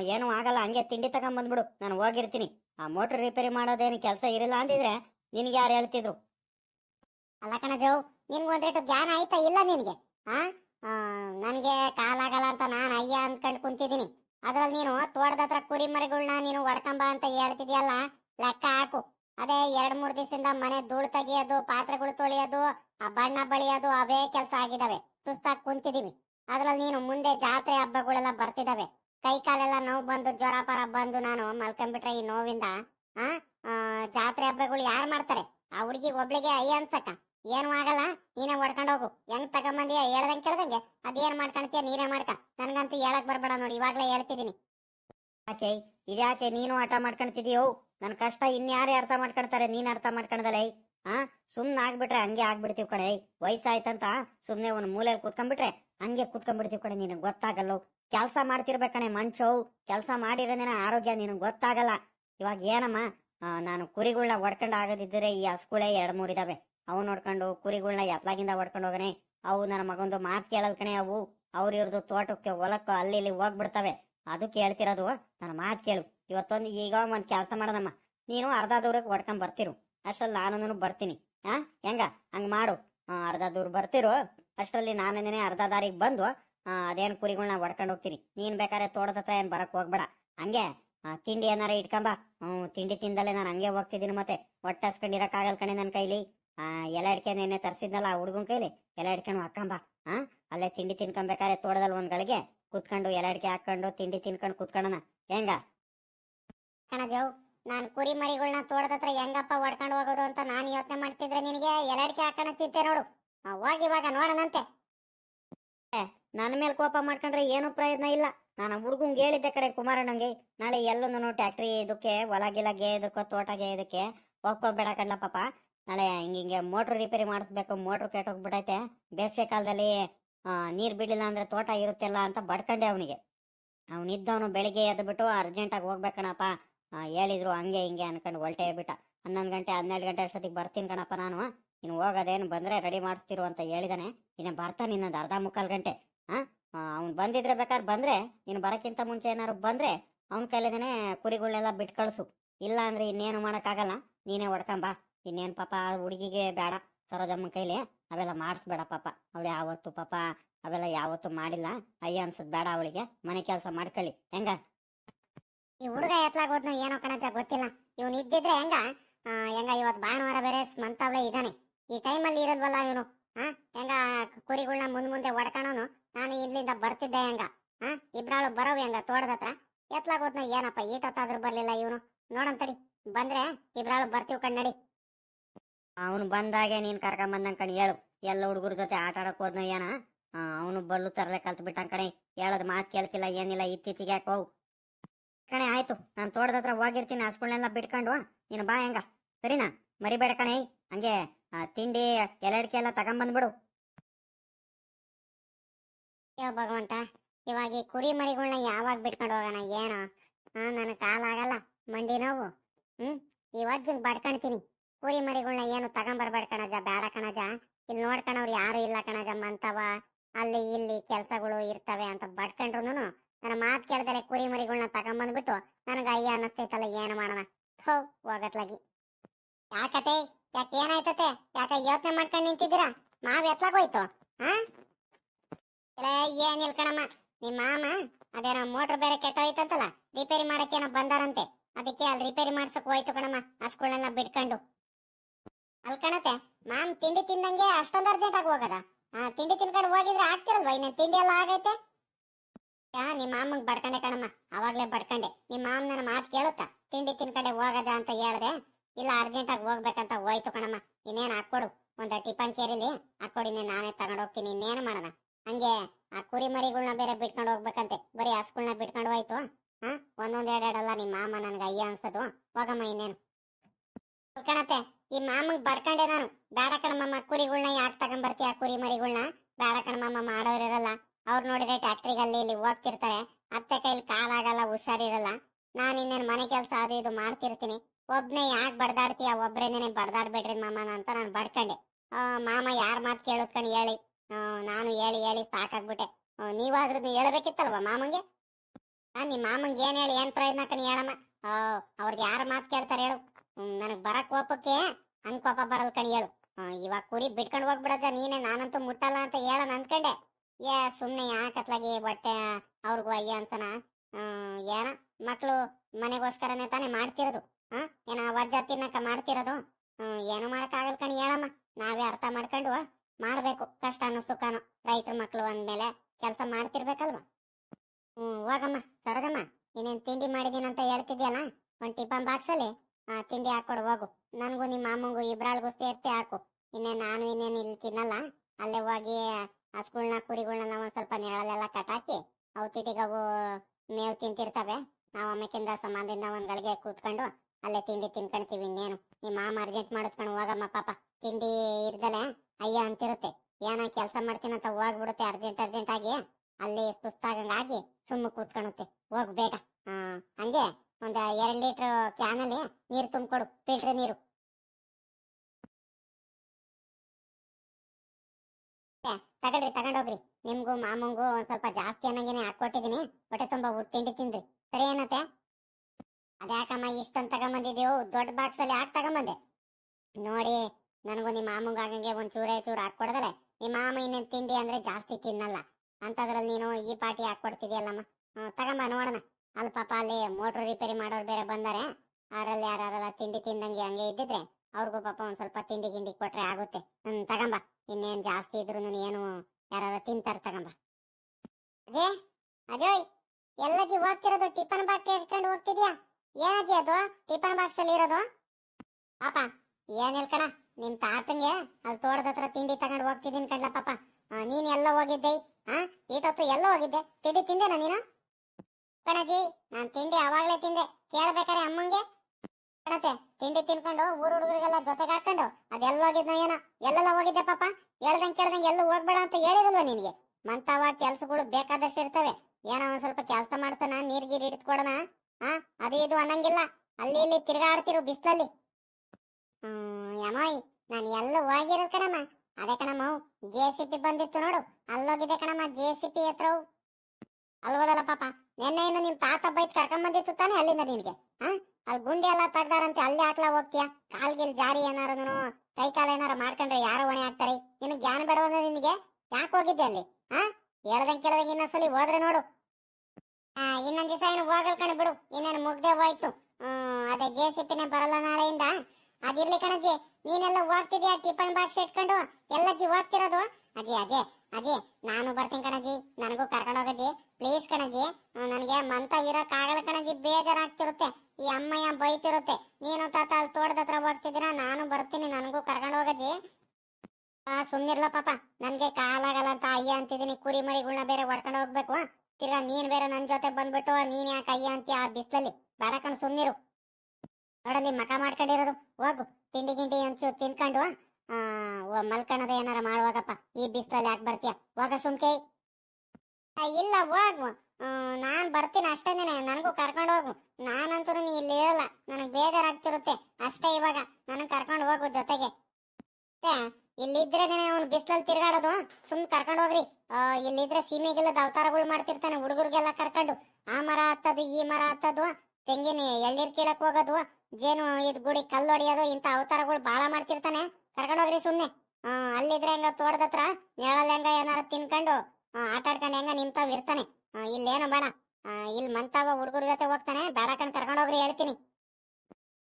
ಏನು ಆಗಲ್ಲ, ಹಂಗೆ ತಿಂಡಿ ತಗೊಂಡ್ ಬಂದ್ಬಿಡು. ನಾನು ಹೋಗಿರ್ತೀನಿ. ಆ ಮೋಟರ್ ರಿಪೇರಿ ಮಾಡೋದೇನು ಕೆಲಸ ಇರಲ್ಲ ಅಂದಿದ್ರೆ ನಿನ್ಗೆ ಯಾರು ಹೇಳ್ತಿದ್ರು? ಅಲ್ಲ ಕಣ ಜೋ ನಿನ್ಗೆ ಒಂದ್ರೇಟು ಜ್ಞಾನ ಆಯ್ತಾ ಇಲ್ಲ ನಿನ್ಗೆ? ಆ? ನನಗೆ ಕಾಲಾಗಲ್ಲ ಅಂತ ನಾನು ಅಯ್ಯ ಅಂದ್ಕೊಂಡ್ ಕುಂತಿದ್ದೀನಿ. ಅದ್ರಲ್ಲಿ ನೀನು ತೋಟದ ಹತ್ರ ಕುರಿ ಮರಿಗಳ್ನ ನೀನು ಹೊಡ್ಕೊಂಬ ಅಂತ ಹೇಳ್ತಿದ್ಯಲ್ಲ, ಲೆಕ್ಕ ಹಾಕು. ಅದೇ ಎರಡ್ ಮೂರ್ ದಿವಸದಿಂದ ಮನೆ ಧೂಳು ತೆಗಿಯೋದು, ಪಾತ್ರೆಗಳು ತೊಳೆಯೋದು, ಆ ಬಣ್ಣ ಬಳಿಯೋದು, ಅವೇ ಕೆಲಸ ಆಗಿದಾವೆ. ಸುಸ್ತಾಗಿ ಕುಂತಿದೀವಿ. ಅದ್ರಲ್ಲಿ ನೀನು ಮುಂದೆ ಜಾತ್ರೆ ಹಬ್ಬಗಳೆಲ್ಲ ಬರ್ತಿದಾವೆ. ಕೈ ಕಾಲೆಲ್ಲ ನೋವು ಬಂದು, ಜ್ವರ ಪರ ಬಂದು ನಾನು ಮಲ್ಕೊಂಡ್ಬಿಟ್ರೆ ಈ ನೋವಿಂದ, ಆ ಜಾತ್ರೆ ಹಬ್ಬಗಳು ಯಾರು ಮಾಡ್ತಾರೆ? ಆ ಹುಡುಗಿ ಒಬ್ಳಿಗೆ ಅಯ್ಯ ಅನ್ಸಕ್ಕ ಏನು ಆಗಲ್ಲ, ನೀನೇ ಹೊಡ್ಕೊಂಡು ಹೋಗು. ಹೆಂಗ್ ತಗೊಂಬಂದಿಯ? ಹೇಳ್ದಂಗೆ ಕೇಳ್ದಂಗೆ. ಅದೇನ್ ಮಾಡ್ಕೊಂತೀಯ ನೀನೇ ಮಾಡ್ಕ. ನನ್ಗಂತೂ ಹೇಳಕ್ ಬರ್ಬೇಡ ನೋಡಿ, ಇವಾಗ್ಲೇ ಹೇಳ್ತಿದೀನಿ. ಯಾಕೆ? ಇದ್ಯಾಕೆ ನೀನು ಆಟ ಮಾಡ್ಕೊಂತಿದೀಯೋ ನನ್ ಕಷ್ಟ ಇನ್ಯಾರೇ ಅರ್ಥ ಮಾಡ್ಕೊಳ್ತಾರೆ ನೀನ್ ಅರ್ಥ ಮಾಡ್ಕೊಂಡದಲ್ಲ ಆ ಸುಮ್ನೆ ಆಗ್ಬಿಟ್ರೆ ಹಂಗೆ ಆಗ್ಬಿಡ್ತೀವಿ ಕಣೆ. ವಯಸ್ಸಾಯ್ತಂತ ಸುಮ್ನೆ ಒಂದ್ ಮೂಲೆಯಲ್ಲಿ ಕೂತ್ಕೊಂಡ್ಬಿಟ್ರೆ ಹಂಗೆ ಕೂತ್ಕೊಂಡ್ಬಿಡ್ತೀವಿ ಕಣೆ ನಿನಗೆ ಗೊತ್ತಾಗಲ್ಲ. ಕೆಲಸ ಮಾಡ್ತಿರ್ಬೇಕಣೆ ಮನುಷ್ಯವು ಕೆಲಸ ಮಾಡಿರೋದೇನ ಆರೋಗ್ಯ ನಿನಗೆ ಗೊತ್ತಾಗಲ್ಲ. ಇವಾಗ ಏನಮ್ಮ ನಾನು ಕುರಿಗಳನ್ನ ಹೊಡ್ಕೊಂಡು ಆಗದಿದ್ದರೆ ಈ ಹಸುಗಳೇ ಎರಡು ಮೂರು ಇದಾವೆ. ಅವು ನೋಡ್ಕೊಂಡು ಕುರಿಗಳನ್ನ ಎಪ್ಲಾಗಿಂದ ಹೊಡ್ಕೊಂಡು ಹೋಗನೆ? ಅವು ನನ್ನ ಮಗೊಂದು ಮಾತು ಕೇಳಲ್ ಕಣೆ ಅವು. ಅವ್ರ ಇವ್ರದ್ದು ತೋಟಕ್ಕೆ ಹೊಲಕ್ಕೆ ಅಲ್ಲಿ ಇಲ್ಲಿ ಹೋಗ್ಬಿಡ್ತವೆ. ಅದು ಕೇಳ್ತಿರೋದು ನನ್ನ ಮಾತು ಕೇಳು. ಇವತ್ತೊಂದು ಈಗ ಒಂದು ಕೆಲಸ ಮಾಡೋದಮ್ಮ ನೀನು ಅರ್ಧ ದೂರಕ್ಕೆ ಹೊಡ್ಕೊಂಡ್ ಬರ್ತಿರು. ಅಷ್ಟಲ್ಲಿ ನಾನು ಬರ್ತೀನಿ. ಹಾ ಹೆಂಗ? ಹಂಗ್ ಮಾಡು. ಅರ್ಧ ದೂರ ಬರ್ತಿರು. ಅಷ್ಟರಲ್ಲಿ ನಾನೇನೆ ಅರ್ಧ ದಾರಿಗೆ ಬಂದು ಅದೇನು ಅದೇನ್ ಕುರಿಗಳ್ನ ಹೊಡ್ಕೊಂಡು ಹೋಗ್ತೀನಿ. ನೀನ್ ಬೇಕಾದ್ರೆ ತೋಟದ ಹತ್ರ ಏನ್ ಬರಕ್ ಹೋಗ್ಬೇಡ. ಹಂಗೆ ತಿಂಡಿ ಏನಾರ ಇಟ್ಕೊಂಬ. ಹ್ಮ್, ತಿಂಡಿ ತಿಂದಲ್ಲೇ ನಾನು ಹಂಗೆ ಹೋಗ್ತಿದ್ದೀನಿ ಮತ್ತೆ. ಹೊಟ್ಟೆ ಹಸ್ಕೊಂಡಿರಕ್ಕಾಗಲ್ ಕಣೆ ನನ್ನ ಕೈಲಿ. ಎಲೆ ಅಡಿಕೆ ನೆನ್ನೆ ತರ್ಸಿದ್ನಲ್ಲ ಆ ಹುಡುಗನ ಕೈಲಿ? ಎಲೆ ಅಡಿಕೆನು ಹಾಕೊಂಬ. ಹಾ ಅಲ್ಲೇ ತಿಂಡಿ ತಿನ್ಕೊಂಬೇಕಾದ್ರೆ ತೋಟದಲ್ಲಿ ಒಂದ್ ಗಳಿಗೆ ಕುತ್ಕೊಂಡು ಎಲೆ ಅಡಿಕೆ ಹಾಕೊಂಡು ತಿಂಡಿ ತಿನ್ಕೊಂಡು ಕುತ್ಕೊಳ್ಳೋಣ. ಹೆಂಗ? ಕಣ ಜೋ, ನಾನ್ ಕುರಿ ಮರಿಗಳನ್ನ ತೋಟದ ಹತ್ರ ಹೆಂಗಪ್ಪ ಹೊಡ್ಕೊಂಡು ಹೋಗೋದು ಅಂತ ನಾನು ಯೋಚನೆ ಮಾಡ್ತಿದ್ರೆ ನಿನಗೆ ಎಲ್ಲಡಿಕೆ ಹಾಕೊಂಡು ತಿಂತೆ ನೋಡು. ಹೋಗ್ ಇವಾಗ ನೋಡೋಣಂತೆ ನನ್ನ ಮೇಲೆ ಕೋಪ ಮಾಡ್ಕೊಂಡ್ರೆ ಏನು ಪ್ರಯೋಜನ ಇಲ್ಲ. ನಾನು ಹುಡುಗಂಗೆ ಹೇಳಿದ್ದೆ ಕಡೆ ಕುಮಾರಣ್ಣಂಗೆ, ನಾಳೆ ಎಲ್ಲೊಂದು ಟ್ಯಾಕ್ಟ್ರಿ ಇದಕ್ಕೆ, ಹೊಲ ಗಿಲ ಇದಕ್ಕೆ ತೋಟಗೆ ಇದಕ್ಕೆ ಹೋಗ್ಕೋಬೇಡ ಕಣ್ಣ ಪಾಪ. ನಾಳೆ ಹಿಂಗಿಂಗೆ ಮೋಟ್ರ್ ರಿಪೇರಿ ಮಾಡಿಸ್ಬೇಕು, ಮೋಟ್ರ್ ಕೆಟ್ಟೋಗ್ಬಿಟ್ಟೈತೆ ಬೇಸಿಗೆ ಕಾಲದಲ್ಲಿ ನೀರ್ ಬಿಡ್ಲಿಲ್ಲ ಅಂದ್ರೆ ತೋಟ ಇರುತ್ತೆಲ್ಲ ಅಂತ ಬಡ್ಕಂಡೆ ಅವನಿಗೆ. ಅವನಿದ್ದವನು ಬೆಳಿಗ್ಗೆ ಎದ್ಬಿಟ್ಟು ಅರ್ಜೆಂಟಾಗಿ ಹೋಗ್ಬೇಕಣಪ್ಪ ಹೇಳಿದ್ರು ಹಂಗೆ ಹಿಂಗೆ ಅನ್ಕೊಂಡು ಹೊಲ್ಟೆ ಬಿಟ್ಟ. ಹನ್ನೊಂದು ಗಂಟೆ, ಹನ್ನೆರಡು ಗಂಟೆ ಅಷ್ಟೊತ್ತಿಗೆ ಬರ್ತೀನಿ ಕಣಪ್ಪ ನಾನು. ಇನ್ನು ಹೋಗೋದೇನು ಬಂದ್ರೆ ರೆಡಿ ಮಾಡಿಸ್ತಿರು ಅಂತ ಹೇಳಿದಾನೆ. ಇನ್ನು ಬರ್ತಾನೆ ಇನ್ನೊಂದು ಅರ್ಧ ಮುಕ್ಕಾಲು ಗಂಟೆ. ಅವ್ನು ಬಂದಿದ್ರೆ ಬೇಕಾದ್ರೆ ಬಂದ್ರೆ ನೀನು ಬರಕ್ಕಿಂತ ಮುಂಚೆ ಏನಾರು ಬಂದ್ರೆ ಅವ್ನ ಕೈಲೇನೆ ಕುರಿಗಳನ್ನೆಲ್ಲ ಬಿಟ್ಟು ಕಳಿಸು. ಇಲ್ಲ ಅಂದ್ರೆ ಇನ್ನೇನು ಮಾಡಕ್ಕಾಗಲ್ಲ. ನೀನೇ ಹೊಡ್ಕೊಂಬಾ ಇನ್ನೇನ್ ಪಾಪ ಆ ಹುಡುಗಿಗೆ ಬೇಡ. ಸರೋಜಮ್ಮ ಕೈಲಿ ಅವೆಲ್ಲ ಮಾಡಿಸ್ಬೇಡ ಪಾಪ. ಅವಳು ಯಾವತ್ತು ಪಾಪ ಅವೆಲ್ಲ ಯಾವತ್ತು ಮಾಡಿಲ್ಲ. ಅಯ್ಯ ಅನ್ಸದ್ ಬೇಡ ಅವಳಿಗೆ. ಮನೆ ಕೆಲಸ ಮಾಡ್ಕೊಳ್ಳಿ. ಹೆಂಗ? ಈ ಹುಡುಗ ಎತ್ಲಾಗ ಏನೋ ಕಣಜ ಗೊತ್ತಿಲ್ಲ. ಇವನು ಇದ್ದಿದ್ರೆ ಹೆಂಗ? ಆ, ಹೆಂಗ ಇವತ್ತು ಭಾನುವಾರ ಬೇರೆ ಮಂತವಳೆ ಇದ್ದಾನೆ ಈ ಟೈಮಲ್ಲಿ ಇರೋದ್ವಲ್ಲ ಇವನು, ಹಾ? ಹೆಂಗ ಕುರಿಗಳನ್ನ ಮುಂದ್ ಮುಂದೆ ಹೊಡ್ಕೊಳೋನು ನಾನು ಇಲ್ಲಿಂದ ಬರ್ತಿದ್ದೆ ಹೆಂಗ, ಹಾ? ಇಬ್ರಾಳು ಬರೋವು ಹೆಂಗ ತೋಟದ ಹತ್ರ? ಎತ್ಲಾಗ ಈಟ ಏನಪ್ಪ, ಈಟತ್ತಾದ್ರೂ ಬರ್ಲಿಲ್ಲ ಇವನು. ನೋಡಂತಡಿ ಬಂದ್ರೆ ಇಬ್ರಾಳು ಬರ್ತೀವಿ ಕಣ್ಣಡಿ ಅವನು ಬಂದಾಗೆ ನೀನ್ ಕರ್ಕೊಂಡ್ ಬಂದಂಗ್ ಕಣಿ ಹೇಳು. ಎಲ್ಲ ಹುಡುಗರ ಜೊತೆ ಆಟ ಆಡಕ್ ಹೋದ್ನ ಏನ? ಅವನು ಬಲ್ಲು ತರಲೆ ಕಲ್ತ್ ಬಿಟ್ಟಂಗ್ ಕಣೆ. ಹೇಳದ್ ಮಾತ್ ಕೇಳ್ತಿಲ್ಲ, ಏನಿಲ್ಲ, ಇತ್ತೀಚಿಗೆ ಯಾಕೆ. ಹೋಗು ಕಣೆ, ಆಯ್ತು. ನಾನು ತೋಟದ ಹತ್ರ ಹೋಗಿರ್ತೀನಿ ಹಸ್ಗಳನ್ನೆಲ್ಲ ಬಿಟ್ಕೊಂಡು. ನೀನು ಬಾ ಹೆಂಗ. ಸರಿನಾ? ಮರಿಬೇಡ ಕಣೆ. ಹಂಗೆ ತಿಂಡಿ ಎಲೆಡ್ಕೆ ಎಲ್ಲ ತಗೊಂಬಂದ್ಬಿಡು. ಭಗವಂತ, ಇವಾಗ ಈ ಕುರಿ ಮರಿಗಳನ್ನ ಯಾವಾಗ ಬಿಟ್ಕೊಂಡು ಹೋಗೋಣ, ಏನೋ? ಕಾಲ ಕಾಲಾಗಲ್ಲ ಮಂಡಿ ನೋವು. ಹ್ಮ್? ಈ ಜಿಂಗ್ ಬಡ್ಕಣ್ತೀನಿ. ಕುರಿ ಮರಿಗಳನ್ನ ಏನು ತಗೊಂಬರ್ಬೇಡ ಕಣಜ ಬೇಡ ಕಣಜ. ಇಲ್ಲಿ ನೋಡ್ಕಣವ್ರು ಯಾರು ಇಲ್ಲ ಕಣಜ, ಮಂತವ. ಅಲ್ಲಿ ಇಲ್ಲಿ ಕೆಲ್ಸಗಳು ಇರ್ತವೆ ಅಂತ ಬಡ್ಕೊಂಡ್ರು ನನ್ನ ಮಾತು ಕೇಳ್ದಲೆ ಕುರಿ ಮರಿಗಳನ್ನ ತಗೊಂಬಂದ್ಬಿಟ್ಟು ನನಗೆ ಅಯ್ಯ ಅನ್ನಿಸ್ತೈತಲ್ಲ, ಏನು ಮಾಡೋಣ? ಹೋ ಹೋಗತ್ಲಾಗಿ ಯಾಕತೆ? ಯಾಕೆ ಏನಾಯ್ತತೆ? ಯಾಕ ಯೋಚನೆ ಮಾಡ್ಕೊಂಡು ನಿಂತಿದ್ದೀರಾ? ಮಾವ್ ಎತ್ಲಾಗೋಯ್ತು, ಹಾ? ಇಲ್ಲ ಏನಿಲ್ಲ ಕಣಮ್ಮ. ನಿಮ್ಮ ಮಾಮ ಅದೇನೋ ಮೋಟರ್ ಬೇರೆ ಕೆಟ್ಟೋಯ್ತಂತಲ್ಲ, ರಿಪೇರಿ ಮಾಡಕ್ಕೇನೋ ಬಂದಾರಂತೆ. ಅದಕ್ಕೆ ಅಲ್ಲಿ ರಿಪೇರಿ ಮಾಡ್ಸಕ್ ಹೋಯ್ತು ಕಣಮ್ಮ ಹಸ್ಗಳನ್ನೆಲ್ಲ ಬಿಟ್ಕೊಂಡು. ಅಲ್ ಕಣತೆ, ಮಾಮ್ ತಿಂಡಿ ತಿಂದಂಗೆ ಅಷ್ಟೊಂದ್ ಅರ್ಜೆಂಟ್ ಆಗಿ ಹೋಗದ. ಹಾ ತಿಂಡಿ ತಿನ್ಕೊಂಡು ಹೋಗಿದ್ರೆ ಆಗ್ತಿರಲ್ವಾ? ಇನ್ನೇನ್ ತಿಂಡಿ ಎಲ್ಲ ಆಗೈತೆ? ಯಾ, ನಿಮ್ ಮಾಮಂಗ್ ಬಡ್ಕಂಡೆ ಕಣಮ್ಮ, ಅವಾಗ್ಲೇ ಬಡ್ಕಂಡೆ. ನಿಮ್ಮ ಮಾಮ್ ನನ್ನ ಮಾತು ಕೇಳುತ್ತಾ? ತಿಂಡಿ ತಿನ್ಕಡೆ ಹೋಗದ ಅಂತ ಹೇಳ್ದೆ. ಇಲ್ಲ ಅರ್ಜೆಂಟ್ ಆಗಿ ಹೋಗ್ಬೇಕಂತ ಹೋಯ್ತು ಕಣಮ್ಮ. ಇನ್ನೇನು ಹಾಕೊಡು ಒಂದ ಟಿಫನ್ ಕೇರಿಲಿ ಹಾಕೊಡಿ ನೀನ್ ನಾನೇ ತಗೊಂಡು ಹೋಗ್ತೀನಿ. ಇನ್ನೇನು ಮಾಡೋಣ? ಹಂಗೆ ಆ ಕುರಿ ಮರಿಗಳನ್ನ ಬೇರೆ ಬಿಟ್ಕೊಂಡು ಹೋಗ್ಬೇಕಂತೆ. ಬರೀ ಹಸುಗಳನ್ನ ಬಿಟ್ಕೊಂಡು ಹೋಯ್ತು, ಹಾ? ಒಂದೊಂದ್ ಎರಡೆರಡಲ್ಲ ನಿಮ್ಮ ಮಾಮ ನನ್ಗೆ ಅಯ್ಯ ಅನ್ಸದು. ಹೋಗಮ್ಮ ಇನ್ನೇನು. ಕಣತೆ ಈ ಮಾಮಂಗ್ ಬಡ್ಕಂಡೆ ನಾನು. ಬೇಡ ಕಣಮ್ಮ ಕುರಿಗಳನ್ನ ಯಾಕೆ ತಗೊಂಡ್ಬರ್ತೀಯ ಆ ಕುರಿ ಮರಿಗಳನ್ನ ಬೇಡ ಕಣಮ್ಮ ಮಾಡೋರಿರಲ್ಲ ಅವ್ರು ನೋಡಿದ್ರೆ ಟ್ಯಾಕ್ಟ್ರಿಗೆ ಅಲ್ಲಿ ಇಲ್ಲಿ ಹೋಗ್ತಿರ್ತಾರೆ. ಅತ್ತೆ ಕೈಲಿ ಕಾಲಾಗಲ್ಲ ಹುಷಾರಿರಲ್ಲ ನಾನು ಇನ್ನೇನು ಮನೆ ಕೆಲಸ ಅದು ಇದು ಮಾಡ್ತಿರ್ತೀನಿ. ಒಬ್ನೇ ಯಾಕೆ ಬಡ್ದಾಡ್ತೀಯ? ಒಬ್ಬರೇನೇ ಬಡ್ದಾಡ್ಬೇಡ್ರಿ ಮಾಮನ ಅಂತ ನಾನು ಬಡ್ಕಂಡೆ. ಮಾಮ ಯಾರ್ ಮಾತು ಕೇಳೋದ್ ಕಣ್ ಹೇಳಿ ನಾನು ಹೇಳಿ ಹೇಳಿ ಸಾಕಾಗ್ಬಿಟ್ಟೆ ನೀವಾದ್ರೂ ಹೇಳ್ಬೇಕಿತ್ತಲ್ವ ಮಾಮಂಗೆ? ಆ, ನಿಮ್ಮ ಮಾಮಂಗೆ ಏನು ಹೇಳಿ ಏನು ಪ್ರಯತ್ನ ಕಣಿ ಹೇಳಮ್ಮ. ಅವ್ರದ್ದು ಯಾರ ಮಾತು ಕೇಳ್ತಾರೆ ಹೇಳು. ನನಗೆ ಬರಕ್ ಕೋಪಕ್ಕೆ ಅನ್ಕೋಪ ಕೋಪ ಬರಲ್ ಕಣಿ ಹೇಳು. ಇವಾಗ ಕುರಿ ಬಿಟ್ಕೊಂಡು ಹೋಗ್ಬಿಡದ ನೀನೆ ನಾನಂತೂ ಮುಟ್ಟಲ್ಲ ಅಂತ ಹೇಳೋಣ ಅನ್ಕಂಡೆ ಏ ಸುಮ್ಮನೆ ಯಾಕತ್ಲಾಗಿ ಬಟ್ಟೆ ಅವ್ರಿಗೂ ಅಯ್ಯ ಅಂತನ? ಏನ? ಮಕ್ಕಳು ಮನೆಗೋಸ್ಕರನೇ ತಾನೇ ಮಾಡ್ತಿರೋದು. ಆ ಏನ ವಜ್ಜ ತಿನ್ನಕ ಮಾಡ್ತಿರೋದು? ಏನು ಮಾಡಕ್ಕಾಗಲ್ಲ ಕಣಿ ಹೇಳಮ್ಮ. ನಾವೇ ಅರ್ಥ ಮಾಡ್ಕೊಂಡು ಮಾಡ್ಬೇಕು ಕಷ್ಟನೋ ಸುಖನೋ. ರೈತರ ಮಕ್ಳು ಅಂದ್ಮೇಲೆ ಕೆಲಸ ಮಾಡ್ತಿರ್ಬೇಕಲ್ವಾ? ಹ್ಮ್ ಹೋಗಮ್ಮ ಸರಗಮ್ಮ ಇನ್ನೇನ್ ತಿಂಡಿ ಮಾಡಿದೀನಂತ ಹೇಳ್ತಿದ್ಯಲ್ಲ? ಒಂದ್ ಟಿಫನ್ ಬಾಕ್ಸ್ ಅಲ್ಲಿ ಆ, ತಿಂಡಿ ಹಾಕೊಡು ಹೋಗು. ನನಗೂ ನಿಮ್ಮ ಮಾಮಂಗೂ ಇಬ್ರಾಲ್ಗೂ ಸೇರ್ತಿ ಹಾಕು. ಇನ್ನೇನ್ ನಾನು ಇನ್ನೇನ್ ಇಲ್ಲಿ ತಿನ್ನಲ್ಲ. ಅಲ್ಲೇ ಹೋಗಿ ಹಸುಗಳ್ನ ಕುರಿಗಳ್ನ ಒಂದ್ ಸ್ವಲ್ಪ ನೆರಳೆಲ್ಲ ಕಟಾಕಿ ಅವು ತಿಟಿಗವು ಮೇವು ತಿಂತಿರ್ತವೆ. ನಾವು ಅಮ್ಮಕ್ಕಿಂದ ಸಮಾನದಿಂದ ಒಂದ್ ಗಳಿಗೆ ಕೂತ್ಕೊಂಡು ಅಲ್ಲೇ ತಿಂಡಿ ತಿನ್ಕೊಂತೀವಿ ಇನ್ನೇನು. ನಿಮ್ಮ ಮಾಮ ಅರ್ಜೆಂಟ್ ಮಾಡಿಸ್ಕೊಂಡು ಹೋಗಮ್ಮ ಪಾಪ. ತಿಂಡಿ ಇರ್ದಲೆ ಅಯ್ಯ ಅಂತಿರುತ್ತೆ. ಏನ ಕೆಲಸ ಮಾಡ್ತೀನಂತ ಹೋಗ್ಬಿಡುತ್ತೆ ಅರ್ಜೆಂಟ್ ಅರ್ಜೆಂಟ್ ಆಗಿ. ಅಲ್ಲಿ ಸುಸ್ತಾಗಂಗಾಗಿ ಸುಮ್ಮ ಕೂತ್ಕೊಳುತ್ತೆ ಹೋಗ್ ಬೇಗ. ಹಂಗೆ ಒಂದ್ ಎರಡ್ ಲೀಟರ್ ಕ್ಯಾನ್ ಅಲ್ಲಿ ನೀರು ತುಂಬಿಕೊಡು. ಫಿಲ್ಟರ್ ನೀರು. ತಗೊಳ್ರಿ, ತಗೊಂಡೋಗ್ರಿ. ನಿಮ್ಗೂ ಮಾಮಂಗೂ ಒಂದ್ ಸ್ವಲ್ಪ ಜಾಸ್ತಿ ಅನ್ನಂಗೇನೆ ಹಾಕೊಟ್ಟಿದೀನಿ ಹೊಟ್ಟೆ ತುಂಬಾ ತಿಂಡಿ ತಿಂದ್ರಿ. ಸರಿ ಏನತ್ತೆ? ಅದ್ಯಾಕಮ್ಮ ಇಷ್ಟೊಂದ್ ತಗೊಂಬಂದಿದೀವು ದೊಡ್ಡ ಬಾಕ್ಸ್ ಅಲ್ಲಿ ಯಾಕೆ ತಗೊಂಬಂದೆ? ನೋಡಿ, ನನಗೂ ನಿಮ್ಮ ಮಾಮಂಗ ಆಗಂಗೆ ಒಂದ್ ಚೂರೇ ಚೂರು ಹಾಕ್ಕೊಡ್ದಲೆ ನಿಮ್ಮ ಮಾಮ ಇನ್ನೇನ್ ತಿಂಡಿ ಅಂದ್ರೆ ಜಾಸ್ತಿ ತಿನ್ನಲ್ಲ. ಅಂತದ್ರಲ್ಲಿ ನೀನು ಈ ಪಾಟಿ ಹಾಕ್ಕೊಡ್ತಿದ್ಯಲ್ಲಮ್ಮ ತಗೊಂಬ, ನೋಡೋಣ. ಅಲ್ಲಿ ಪಾಪ ಅಲ್ಲಿ ಮೋಟ್ರ್ ರಿಪೇರಿ ಮಾಡೋರು ಬೇರೆ ಬಂದಾರೆ. ಅದ್ರಲ್ಲಿ ಯಾರ ತಿಂಡಿ ತಿಂದಂಗೆ ಹಂಗೆ ಇದ್ದಿದ್ರೆ ಅವ್ರಿಗೂ ಪಾಪ ಒಂದ್ ಸ್ವಲ್ಪ ತಿಂಡಿ ಗಿಂಡಿ ಕೊಟ್ರೆ ಆಗುತ್ತೆ. ಹ್ಮ್, ತಗೊಂಬ. ಇನ್ನೇನ್ ಜಾಸ್ತಿ ಇದ್ರು ಏನು ಯಾರ ತಿಂತಾರ ತಗೊಂಬ. ಅಜಯ್ ಅಜಯ್ ಜೀವ ಹೋಗ್ತಿರೋದು ಟಿಫನ್ ಬಾಕಿ ಇಟ್ಕೊಂಡು ಹೋಗ್ತಿದ್ಯಾ? ಏನಜ್ಜಿ ಅದು? ಟಿಫನ್ ಬಾಕ್ಸ್ ಅಲ್ಲಿ ಇರೋದು? ಪಾಪ, ಏನ್ ಕಣ, ನಿಮ್ ತಾತಂಗೆ ಅಲ್ಲಿ ತೋಟದ ಹತ್ರ ತಿಂಡಿ ತಗೊಂಡು ಹೋಗ್ತಿದ್ದೀನಿ ಕಣ್ಲ ಪಾಪ. ನೀನ್ ಎಲ್ಲ ಹೋಗಿದ್ದೆ? ಹಾ ಈಟೊತ್ತು ಎಲ್ಲ ಹೋಗಿದ್ದೆ? ತಿಂಡಿ ತಿಂದೇನ ನೀನು? ಕಣಜಿ, ನಾನ್ ತಿಂಡಿ ಅವಾಗ್ಲೇ ತಿಂದೆ. ಕೇಳ್ಬೇಕಾರೆ ಅಮ್ಮಂಗೆ? ಕಣತೆ, ತಿಂಡಿ ತಿನ್ಕೊಂಡು ಊರು ಹುಡುಗರಿಗೆಲ್ಲ ಜೊತೆಗೆ ಹಾಕೊಂಡು ಅದೆಲ್ಲ ಹೋಗಿದ್ನ ಏನೋ, ಎಲ್ಲೆಲ್ಲ ಹೋಗಿದ್ದೆ ಪಾಪ. ಹೇಳ್ದಂಗ್ ಕೇಳ್ದಂಗೆ ಎಲ್ಲೂ ಹೋಗ್ಬೇಡ ಅಂತ ಹೇಳಿರಲ್ವ ನಿನ್ಗೆ? ಮಂತವ ಕೆಲ್ಸಗಳು ಬೇಕಾದಷ್ಟು ಇರ್ತವೆ. ಏನೋ ಒಂದ್ ಸ್ವಲ್ಪ ಕೆಲಸ ಮಾಡ್ತಾನ ನೀರ್ ಗೀರ್ ಇಟ್ಕೊಡೋಣ ಹಾ ಅದು ಇದು ಅನ್ನಂಗಿಲ್ಲ. ಅಲ್ಲಿ ಇಲ್ಲಿ ತಿರ್ಗಾಡ್ತಿರು ಬಿಸ್ಲಲ್ಲಿ. ಯಮಾಯ್, ನಾನು ಎಲ್ಲ ಹೋಗಿರೋ ಕಣಮ್ಮ. ಅದೇ ಕಣಮ್ಮ ಜೆ ಸಿ ಪಿ ಬಂದಿತ್ತು ನೋಡು. ಅಲ್ಲೋಗಿದೆ ಕಣಮ್ಮ ಜೆ ಸಿ ಪಿ ಹತ್ರ ಅಲ್ವದಲ್ಲ ಪಾಪ. ನಿನ್ನೆ ಏನು ನಿಮ್ ತಾತ ಬೈತ್ ಕರ್ಕೊಂಡ್ ಬಂದಿತ್ತು ತಾನೆ ಅಲ್ಲಿಂದ ನಿನ್ಗೆ? ಹಾ ಅಲ್ಲಿ ಗುಂಡಿ ಎಲ್ಲ ತಗ್ದಾರಂತೆ, ಅಲ್ಲಿ ಹಾಕ್ಲಾ ಹೋಗ್ತೀಯ? ಕಾಲ್ಗಿಲ್ ಜಾರಿ ಏನಾರು ಕೈ ಕಾಲ ಏನಾರ ಮಾಡ್ಕೊಂಡ್ರೆ ಯಾರು ಹೊಣೆ ಹಾಕ್ತಾರೆ? ನಿನ್ ಜ್ಞಾನ ಬೇಡವನ್ನ ನಿನ್ಗೆ? ಯಾಕೆ ಹೋಗಿದ್ದೆ ಅಲ್ಲಿ? ಹಾ ಹೇಳ್ದಂಗೆ ಕೇಳ್ದಂಗೆ ಇನ್ನೊಂದ್ಸಲಿ ಹೋದ್ರೆ ನೋಡು. ಇನ್ನೊಂದ್ ದಿವಸ ಏನು ಹೋಗಲ್ ಕಣ ಬಿಡು. ಇನ್ನೇನು ಮುಗ್ದೆ ಹೋಯ್ತು. ಅದೇ ಜೆ ಸಿ ಪಿನೇ ಬರಲ್ಲ ನಾಳೆಯಿಂದ. ಅದಿರ್ಲಿ ಕಣಜ್ಜಿ. ನೀನೆಲ್ಲ ಹೋಗ್ತಿದ್ಯಾ ಟಿಫನ್ ಬಾಕ್ಸ್ ಇಟ್ಕೊಂಡು? ಎಲ್ಲಜ್ಜಿ ಹೋಗ್ತಿರೋದು ಅಜ್ಜಿ ಅಜ್ಜಿ ಅಜ್ಜಿ, ನಾನು ಬರ್ತೀನಿ ಕಣಜ್ಜಿ. ನನಗೂ ಕರ್ಕೊಂಡು ಹೋಗಜ್ಜಿ. ಪ್ಲೀಸ್ ಕಣಜಿ ನನಗೆ ಮಂತವಿರಕ್ ಆಗಲ್ಲ ಕಣಜಿ ಬೇಜಾರಾಗ್ತಿರುತ್ತೆ. ಈ ಅಮ್ಮಯ್ಯ ಬೈತಿರುತ್ತೆ. ನೀನು ತಾತ ಅಲ್ಲಿ ತೋಟದ ಹತ್ರ ಹೋಗ್ತಿದ್ದೀರಾ? ನಾನು ಬರ್ತೀನಿ. ನನಗೂ ಕರ್ಕೊಂಡು ಹೋಗಜ್ಜಿ. ಸುಮ್ಮನಿರ್ಲ ಪಾಪ. ನನಗೆ ಕಾಲಾಗಲ್ಲ ಅಂತ ಅಯ್ಯ ಅಂತಿದ್ದೀನಿ. ಕುರಿ ಮರಿಗಳ್ನ ಬೇರೆ ಹೊಡ್ಕೊಂಡು ಹೋಗ್ಬೇಕು. ತಿರ್ಗಾ ನೀನ್ ಬೇರೆ ನನ್ ಜೊತೆ ಬಂದ್ಬಿಟ್ಟು ನೀನ್ ಯಾಕೆ ಅಯ್ಯ ಅಂತ ಆ ಬಿಸ್ಲಲ್ಲಿ? ಬಾಡಕಣ್ ಸುಮ್ನಿರು. ನೋಡಲ್ಲಿ ಮಕ ಮಾಡ್ಕೊಂಡಿರೋದು. ಹೋಗು, ತಿಂಡಿ ಗಿಂಡಿ ಹಂಚು ತಿನ್ಕೊಂಡು ಮಲ್ಕಣದ ಏನಾರ ಮಾಡುವಾಗಪ್ಪ. ಈ ಬಿಸ್ಲಲ್ಲಿ ಯಾಕೆ ಬರ್ತೀಯ? ಹೋಗ ಸುಮ್ಕೆ. ಇಲ್ಲ, ಹೋಗು. ನಾನ್ ಬರ್ತೀನಿ ಅಷ್ಟೇನೆ ನನಗೂ ಕರ್ಕೊಂಡು ಹೋಗು. ನಾನಂತೂ ನೀ ಇಲ್ಲಿ ಇರಲ್ಲ. ನನಗೆ ಬೇಜಾರಾಗ್ತಿರುತ್ತೆ. ಅಷ್ಟೇ ಇವಾಗ. ನನಗೆ ಕರ್ಕೊಂಡು ಹೋಗು ಜೊತೆಗೆ. ಮತ್ತೆ ಇಲ್ಲಿದ್ರೇನೆ ಅವ್ನು ಬಿಸ್ಲಲ್ಲಿ ತಿರ್ಗಾಡೋದು? ಸುಮ್ ಕರ್ಕೊಂಡು ಹೋಗ್ರಿ. ಇಲ್ಲಿದ್ರೆ ಸೀಮೆಗೆಲ್ಲ ಅವತಾರಗಳು ಮಾಡ್ತಿರ್ತಾನೆ ಹುಡುಗರಿಗೆಲ್ಲ ಕರ್ಕೊಂಡು. ಆ ಮರ ಹತ್ತದು ಈ ಮರ ಹತ್ತದು ತೆಂಗಿನ ಎಳ್ನೀರ್ ಕೀಳಕ್ ಹೋಗೋದು ಜೇನು ಇದ್ ಗುಡಿ ಕಲ್ಲು ಹೊಡಿಯೋದು ಇಂತ ಅವತಾರಗಳು ಬಾಳ ಮಾಡ್ತಿರ್ತಾನೆ. ಕರ್ಕೊಂಡು ಹೋಗ್ರಿ ಸುಮ್ನೆ. ಅಲ್ಲಿದ್ರೆ ಹೆಂಗ ತೋಟದತ್ರ ನೆಳಲ್ ಹೆಂಗ ಏನಾರ ತಿನ್ಕೊಂಡು ಆ, ಆಟ ಆಡ್ಕೊಂಡು ಹೆಂಗ ನಿಂತಾವ್ ಇರ್ತಾನೆ. ಇಲ್ಲೇನು ಬೇಡ. ಇಲ್ ಇಲ್ಲಿ ಮಂತಾವ ಹುಡುಗರ ಜೊತೆ ಹೋಗ್ತಾನೆ ಬೇಡ ಕರ್ಕೊಂಡು ಹೋಗ್ರಿ ಹೇಳ್ತೀನಿ.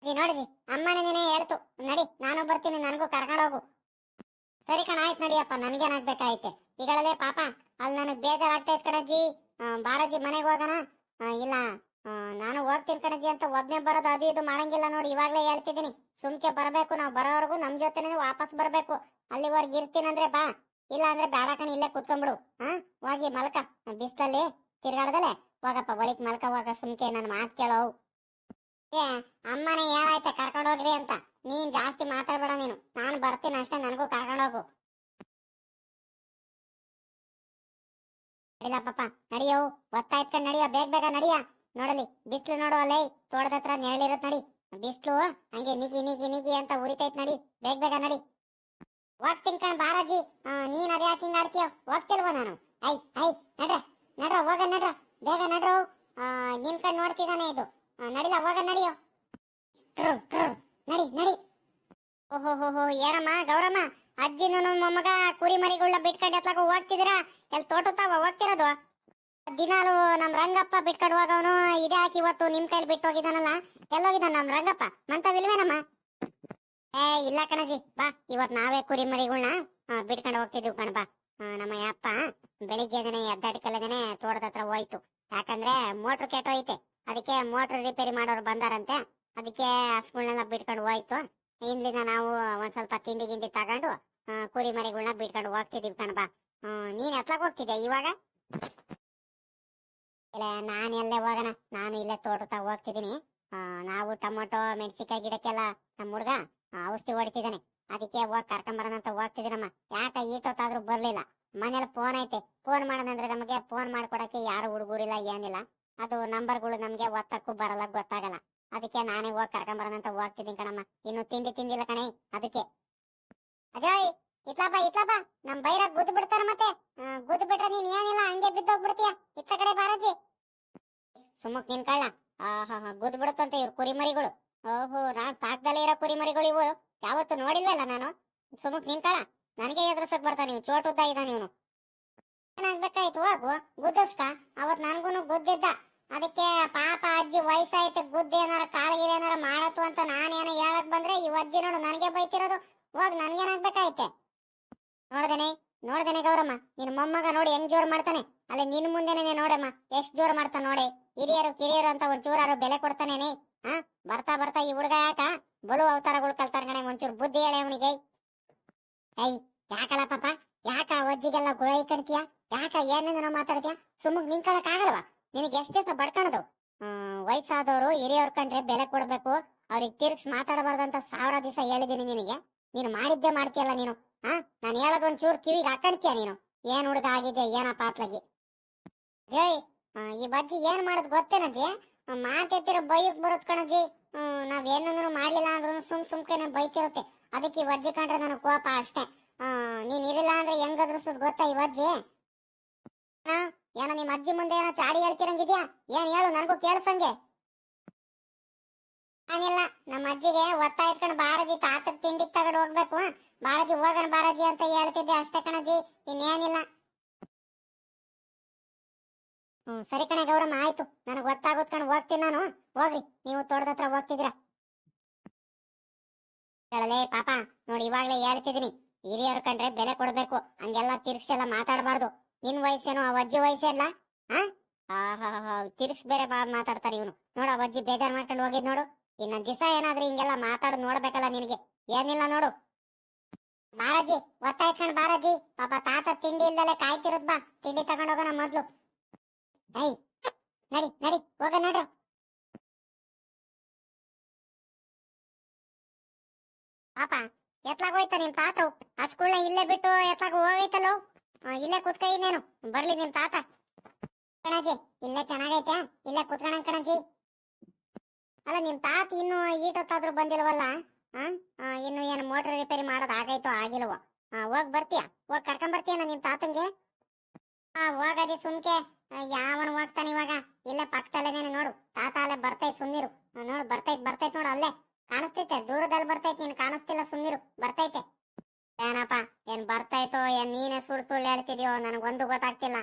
ಜಿ ನೋಡಿಜಿ ಅಮ್ಮನೇ ನೀನೇ ಹೇಳ್ತು. ನಡಿ ನಾನು ಬರ್ತೀನಿ ನನಗೂ ಕರ್ಕೊಂಡು ಹೋಗು. ಸರಿ ಕಣ, ಆಯ್ತು ನಡಿಯಪ್ಪ ನನ್ಗೇನಾಗ್ಬೇಕಾಯ್ತೆ? ಈಗಳಲ್ಲೇ ಪಾಪ, ಅಲ್ಲಿ ನನಗೆ ಬೇಜಾರಾಗ್ತಾ ಇತ್ತು ಕಣಜ್ಜಿ. ಬಾರಾಜಿ ಮನೆಗೆ ಹೋಗೋಣ? ಇಲ್ಲ. ನಾನು ಹೋಗ್ತೀನಿ ಕಣಜ್ಜಿ ಅಂತ ಒಬ್ನೇ ಬರೋದು ಅದು ಇದು ಮಾಡಂಗಿಲ್ಲ ನೋಡಿ, ಇವಾಗ್ಲೇ ಹೇಳ್ತಿದ್ದೀನಿ. ಸುಮ್ಕೆ ಬರಬೇಕು, ನಾವು ಬರೋವರೆಗೂ ನಮ್ಮ ಜೊತೆನೇ ವಾಪಸ್ ಬರಬೇಕು. ಅಲ್ಲಿವರೆಗೆ ಇರ್ತೀನಂದ್ರೆ ಬಾ. ಇಲ್ಲ ಅಂದ್ರೆ ಬೇಡ ಕಣ, ಇಲ್ಲೇ ಕುತ್ಕೊಂಡ್ಬಿಡು. ಹಾ ಹೋಗಿ ಮಲ್ಕ. ಬಿಸ್ತಲ್ಲಿ ತಿರ್ಗಾಡ್ದಲೆ ಹೋಗಪ್ಪ ಒಳಿಕ್ ಮಲ್ಕ, ಹೋಗ, ಸುಮ್ಕೆ ನನ್ನ ಮಾತು ಕೇಳೋ ಅಮ್ಮನೇ ಹೇಳಾಯ್ತೆ ಕರ್ಕೊಂಡು ಹೋಗ್ರಿ ಅಂತ. ನೀನ್ ಜಾಸ್ತಿ ಮಾತಾಡ್ಬೇಡ ನೀನು. ನಾನು ಬರ್ತೀನಿ ಅಷ್ಟೇ, ನನಗೂ ಕರ್ಕೊಂಡು ಹೋಗು. ನಡಿಲ ಪಾಪ, ನಡಿಯೋ ಒತ್ತಾಯ್ತ್ಕೊಂಡ್ ನಡಿಯ, ಬೇಗ ಬೇಗ ನಡಿಯ. ನೋಡಲಿ, ಬಿಸ್ಲು ನೋಡು ಅಲ್ಲೇ, ತೋಟದ ಹತ್ರ ನೆರಳಿರತ್ ನಡಿ. ಬಿಸ್ಲು, ಹಂಗೆ ನಿಗಿ ನಿಗಿ ನಿಗಿ ಅಂತ ಉರಿತೈತ್ ನಡಿ. ಬೇಗ ಬೇಗ ನಡಿ. ಹೋಗ್ತೀನಿ ಕಣ್ ಬಾರಾಜಿ. ನೀನ್ ಅದೇ ಯಾಕೆ ಹಿಂಗ್ ಆಡ್ತೀಯ? ಹೋಗ್ತಿಲ್ವ ನಾನು? ಐ ಐ, ನಡ್ರ ನಡ್ರ, ಹೋಗ, ನಡ್ರ, ಬೇಗ ನಡ್ರ. ನಿನ್ ಕಣ್ ನೋಡ್ತಿದಾನೆ ಇದು. ನಡಿಲ ಹೋಗ ನಡಿಯೋ. ನಡಿ ನಡಿ. ಓಹೋ, ಹೋ ಹೋ, ಏನಮ್ಮ, ಗೌರಮ್ಮ, ಅಜ್ಜಿನ ಮೊಮ್ಮಗ ಕುರಿ ಮರಿಗಳನ್ನ ಬಿಟ್ಕೊಂಡು ಎತ್ಲಾಗ ಹೋಗ್ತಿದ್ದೀರಾ? ಎಲ್ಲಿ ತೋಟತಾವ ಹೋಗ್ತಿರೋದು? ದಿನಾಲು ನಮ್ ರಂಗಪ್ಪ ಬಿಟ್ಕೊಂಡು ಹೋಗವನು ಇದೇ ಹಾಕಿ ಇವತ್ತು ನಿಮ್ ಕೈಲಿ ಬಿಟ್ಟು ಹೋಗಿದಾನಲ್ಲ ಎಲ್ಲೋಗಿದ್ದಾನ ನಮ್ ರಂಗಪ್ಪ? ಮಂತವಿಲ್ವೇನಮ್ಮ ಏ, ಇಲ್ಲ ಕಣಜಿ ಬಾ, ಇವತ್ ನಾವೇ ಕುರಿ ಮರಿಗಳನ್ನ ಬಿಟ್ಕೊಂಡು ಹೋಗ್ತಿದ್ವಿ ಕಣ ಬಾ. ನಮ್ಮ ಯಪ್ಪ, ಬೆಳಿಗ್ಗೆ ಎದ್ದಾಡ್ಕಲ್ಲದೇನೆ ತೋಟದ ಹತ್ರ ಹೋಯ್ತು. ಯಾಕಂದ್ರೆ ಮೋಟ್ರ್ ಕೆಟ್ಟೋಯ್ತೆ. ಅದಕ್ಕೆ ಮೋಟರ್ ರಿಪೇರಿ ಮಾಡೋರು ಬಂದಾರಂತೆ. ಅದಕ್ಕೆ ಹಸುಗಳನ್ನೆಲ್ಲ ಬಿಟ್ಕೊಂಡು ಹೋಯ್ತು. ಇಲ್ಲಿಂದ ನಾವು ಒಂದ್ ಸ್ವಲ್ಪ ತಿಂಡಿ ಗಿಂಡಿ ತಗೊಂಡು ಕುರಿ ಮರಿಗಳನ್ನ ಬಿಟ್ಕೊಂಡು ಹೋಗ್ತಿದೀವಿ ಕಣ ಬಾ. ಹ್ಮ್, ನೀನ್ ಎತ್ಲಾಗ ಹೋಗ್ತಿದ್ಯಾ ಇವಾಗ? ಇಲ್ಲ ನಾನು ಎಲ್ಲೇ ಹೋಗೋಣ. ನಾನು ಇಲ್ಲೇ ತೋಟದ ಹೋಗ್ತಿದ್ದೀನಿ. ನಾವು ಟೊಮೊಟೊ ಮೆಣಸಿನ್ಕಾಯಿ ಗಿಡಕ್ಕೆಲ್ಲ ನಮ್ಮ ಹುಡುಗ ಔಷಧಿ ಹೊಡಿತಿದ್ದಾನೆ. ಅದಕ್ಕೆ ಹೋಗಿ ಕರ್ಕೊಂಬರೋಣ ಅಂತ ಹೋಗ್ತಿದ್ದೀನಮ್ಮ. ಯಾಕ ಈಟೊತ್ತಾದ್ರೂ ಬರ್ಲಿಲ್ಲ. ಮನೇಲಿ ಫೋನ್ ಐತೆ. ಫೋನ್ ಮಾಡೋದಂದ್ರೆ ನಮಗೆ ಫೋನ್ ಮಾಡ್ಕೊಡಕ್ಕೆ ಯಾರು ಹುಡುಗರಿಲ್ಲ ಏನಿಲ್ಲ. ಅದು ನಂಬರ್ಗಳು ನಮ್ಗೆ ಒತ್ತಕ್ಕೂ ಬರಲ್ಲ ಗೊತ್ತಾಗಲ್ಲ. ಅದಕ್ಕೆ ನಾನೇ ಹೋಗಿ ಕರ್ಕೊಂಬರೋಣ ಅಂತ ಹೋಗ್ತಿದ್ದೀನಿ ಕಣಮ್ಮ. ಇನ್ನು ತಿಂಡಿ ತಿಂದಿಲ್ಲ ಕಣೆ ಅದಕ್ಕೆ. ಅಜಯ್ ಇತ್ಲಾಪ ಇತ್ಲಾಪ ನಮ್ ಬೈರ ಗುದ್ದು ಬಿಡ್ತಾರ ಮತ್ತೆ. ಆ, ಗುದ್ದು ಬಿಟ್ರೆ ನೀನ್ ಏನಿಲ್ಲ ಹಂಗೆ ಬಿದ್ದೋಗ್ಬಿಡ್ತೀಯ ಇತ್ತ ಕಡೆ ಬಾರಜ್ಜಿ ಸುಮ್ಮಕ್ ನಿನ್ಕಳ್ಳ ಆಹಾ ಗುದ್ದು ಬಿಡುತ್ತಂತೆ ಇವ್ರು ಕುರಿಮರಿಗಳು. ಓಹೋ ನಾನ್ ಸಾಕ್ದಲ್ಲೇ ಇರೋ ಕುರಿಮರಿಗಳು ಇವು. ಯಾವತ್ತು ನೋಡಿಲ್ವಲ್ಲ ನಾನು? ಸುಮ್ಮಕ್ ನಿನ್ಕಳ ನನಗೆ ಎದುರಿಸಕ್ ಬರ್ತಾನೆ ನೀವು ಉದ್ದ ಇದ್ದಾನೆ ಇವನು. ಏನಾಗ್ಬೇಕಾಯ್ತು? ಹೋಗು ಗುದ್ದಸ್ಕ ಅವತ್ ನನ್ಗೂನು ಗುದ್ದಿದ್ದ ಅದಕ್ಕೆ ಪಾಪ ಅಜ್ಜಿ ವಯಸ್ಸಾಯ್ತು ಗುದ್ದಿ ಏನಾರ, ಕಾಲ್ಗಿಲ್ ಏನಾರ ಮಾಡತ್ತು ಅಂತ ನಾನೇನ ಹೇಳಕ್ ಬಂದ್ರೆ ಈ ಅಜ್ಜಿ ನೋಡು ನನಗೆ ಬೈತಿರೋದು. ಹೋಗ್, ನನ್ಗೇನಾಗ್ಬೇಕಾಯ್ತೆ? ನೋಡ್ದೇನೆ ನೋಡ್ದೇನೆ ಗೌರಮ್ಮ. ನಿನ್ ಮೊಮ್ಮಗ ನೋಡಿ ಹೆಂಗ್ ಜೋರ್ ಮಾಡ್ತಾನೆ. ಅಲ್ಲಿ ನಿನ್ ಮುಂದೆನೆ ನೋಡಮ್ಮ, ಎಷ್ಟ್ ಜೋರ್ ಮಾಡ್ತಾನೆ ನೋಡಿ. ಹಿರಿಯರು, ಕಿರಿಯರು ಅಂತ ಒಂದ್ ಚೂರಾರು ಬೆಲೆ ಕೊಡ್ತಾನೇನೆ. ಹಾ ಬರ್ತಾ ಬರ್ತಾ ಈ ಹುಡುಗ ಯಾಕ? ಬಲು ಅವತಾರಗಳು ಕಲ್ತಾರ ಗಣೆ ಒಂಚೂರು ಬುದ್ಧಿ ಹೇಳಿ ಅವನಿಗೆ. ಐ ಯಾಕಲ್ಲ ಪಾಪ? ಯಾಕ ಅಜ್ಜಿಗೆಲ್ಲ ಗುಳ ಕಡ್ತೀಯ ಯಾಕ ಏನೇನೋ ಮಾತಾಡ್ತೀಯ? ಸುಮ್ಮಗ್ ನಿಂಕಳಕ್ ಆಗಲ್ವಾ? ನಿನಗೆ ಎಷ್ಟೆಷ್ಟ ಬಡ್ಕಣದು? ಹ್ಮ್, ವಯಸ್ಸಾದವರು, ಹಿರಿಯವ್ರ ಕಂಡ್ರೆ ಬೆಲೆ ಕೊಡ್ಬೇಕು. ಅವ್ರಿಗೆ ತಿರ್ಗ್ಸ್ ಮಾತಾಡಬಾರ್ದಂತ ಸಾವಿರ ದಿವಸ ಹೇಳಿದೀನಿ ನಿನಗೆ. ನೀನು ಮಾಡಿದ್ದೆ ಮಾಡ್ತೀಯಲ್ಲ ನೀನು. ಹಾ ನಾನು ಹೇಳೋದು ಒಂಚೂರು ಚೂರು ಕಿವಿಗೆ ಹಾಕಣ್ತೀಯ ನೀನು. ಏನ್ ಹುಡುಗ ಆಗಿದ್ಯಾ ಏನಪ್ಪ ಆತ್ಲಗಿ ಜೈ ಈ ಬಜ್ಜಿ ಏನ್ ಮಾಡೋದು ಗೊತ್ತೇನಜ್ಜಿ ಮಾತೆತ್ತಿರ ಬೈಕ್ ಬರೋದ್ ಕಣಜ್ಜಿ ಹ್ಮ್, ನಾವ್ ಏನಂದ್ರು ಮಾಡ್ಲಿಲ್ಲ ಅಂದ್ರೂ ಸುಮ್ ಸುಮ್ಕೆ ಬೈತಿರುತ್ತೆ. ಅದಕ್ಕೆ ಈ ಬಜ್ಜಿ ಕಂಡ್ರೆ ನನ್ ಕೋಪ ಅಷ್ಟೇ. ನೀನ್ ಇರಿಲ್ಲ ಅಂದ್ರೆ ಹೆಂಗಾದ್ರು ಸುದ್ ಗೊತ್ತಾ ಇವಜ್ಜಿ ವಜ್ಜಿ ಏನೋ ನಿಮ್ ಅಜ್ಜಿ ಮುಂದೆ ಏನೋ ಚಾಡಿ ಹೇಳ್ತಿರಂಗಿದ್ಯಾ? ಏನ್ ಹೇಳು, ನನಗೂ ಕೇಳ್ಸಂಗೆ. ನಾನಿಲ್ಲ ನಮ್ಮ ಅಜ್ಜಿಗೆ ಒತ್ತಾ ಇಟ್ಕೊಂಡು ಬಾರಜಿ ತಾತಕ್ ತಿಂಡಿ ತಗೊಂಡು ಹೋಗ್ಬೇಕು. ಬಾರಜಿ ಹೋಗಣ ಬಾರಜಿ ಅಂತ ಹೇಳ್ತಿದ್ದೆ ಅಷ್ಟೇ ಕಣಜ್ಜಿ, ಇನ್ನೇನಿಲ್ಲ. ಹ್ಮ್, ಸರಿ ಕಣೆ ಗೌರಮ್ಮ, ಆಯ್ತು. ನನಗೆ ಗೊತ್ತಾಗುತ್ಕೊಂಡು ಹೋಗ್ತೀನಿ ನಾನು. ಹೋಗ್ರಿ, ನೀವು ತೋಟದ ಹತ್ರ ಹೇಳಲೇ ಪಾಪ, ನೋಡಿ ಇವಾಗ್ಲೇ ಹೇಳ್ತಿದೀನಿ ಹಿರಿಯರು ಕಂಡ್ರೆ ಬೆಲೆ ಕೊಡ್ಬೇಕು. ಹಂಗೆಲ್ಲ ತಿರ್ಗ್ಸೆಲ್ಲ ಮಾತಾಡಬಾರ್ದು. ನಿನ್ ವಯಸ್ಸೇನು, ಆ ಅಜ್ಜಿ ವಯಸ್ಸೇಲ್ಲ ಹಾ ಆಹಾ ತಿರ್ಗ್ಸ್ ಬೇರೆ ಬಾ ಮಾತಾಡ್ತಾರೆ ಇವನು. ನೋಡ ಅಜ್ಜಿ ಬೇಜಾರ್ ಮಾಡ್ಕೊಂಡು ಹೋಗಿದ್ ನೋಡು. ಇನ್ನ ದಿವಸ ಏನಾದ್ರೂ ಹಿಂಗೆಲ್ಲ ಮಾತಾಡ್ ನೋಡ್ಬೇಕಲ್ಲ ನಿನಗೆ. ಏನಿಲ್ಲ ನೋಡು. ಬಾರಜ್ಜಿ ಒತ್ತಾಯ್ಕೊಂಡು ಬಾರಜ್ಜಿ ಪಾಪ ತಾತ ತಿಂಡಿ ಇಲ್ದಲೆ ಕಾಯ್ತಿರೋದ್ ಬಾ. ತಿಂಡಿ ತಗೊಂಡ್ ಹೋಗೋಣ ಮೊದ್ಲು. ಐ ನಡಿ ನಡಿ, ಹೋಗ ನೋಡ್ರಿ ಪಾಪ ಎತ್ಲಾಗ ಹೋಯ್ತ ನಿಮ್ ತಾತವು ಆ ಸ್ಕೂಲ್ನ ಇಲ್ಲೇ ಬಿಟ್ಟು ಎತ್ಲಾಗ ಹೋಗೈತಲ್ಲೋ? ಇಲ್ಲೇ ಕುತ್ಕ ಇನ್ನೇನು ಬರ್ಲಿ ನಿಮ್ ತಾತ. ಕಣಜಿ ಇಲ್ಲೇ ಚೆನ್ನಾಗೈತೆ ಇಲ್ಲೇ ಕುತ್ಕಣ ಕಣಜಿ ಅಲ್ಲ ನಿಮ್ ತಾತ ಇನ್ನು ಈಟೊತ್ತಾದ್ರೂ ಬಂದಿಲ್ವಲ್ಲ? ಆ? ಇನ್ನು ಏನು ಮೋಟರ್ ರಿಪೇರಿ ಮಾಡೋದು ಆಗೈತೋ ಆಗಿಲ್ವೋ? ಹೋಗ್ ಬರ್ತೀಯ? ಹೋಗ್ ಕರ್ಕೊಂಡ್ ಬರ್ತೀಯನ ನಿಮ್ ತಾತಂಗೆ? ಆ ಹೋಗದಿ ಸುಮ್ಕೆ. ಯಾವನು ಹೋಗ್ತಾನ ಇವಾಗ? ಇಲ್ಲೇ ಪಕ್ಕದಲ್ಲೇ ನೋಡು. ತಾತ ಅಲ್ಲೇ ಬರ್ತೈತ್ ಸುಮ್ನಿರು. ಆ, ನೋಡು ಬರ್ತೈತ್ ಬರ್ತೈತ್ ನೋಡು ಅಲ್ಲೇ. ಕಾಣಿಸ್ತೈತೆ ದೂರದಲ್ಲಿ ಬರ್ತೈತೆ, ನೀನ್ ಕಾಣಿಸ್ತಿಲ್ಲ ಸುಮ್ಮನಿರು ಬರ್ತೈತೆ. ಏನಪ್ಪ, ಏನ್ ಬರ್ತೈತೋ, ಏನ್ ನೀನೇ ಸುಳ್ಳು ಸುಳ್ಳು ಹೇಳ್ತಿದ್ಯೋ ಒಂದು ಗೊತ್ತಾಗ್ತಿಲ್ಲ.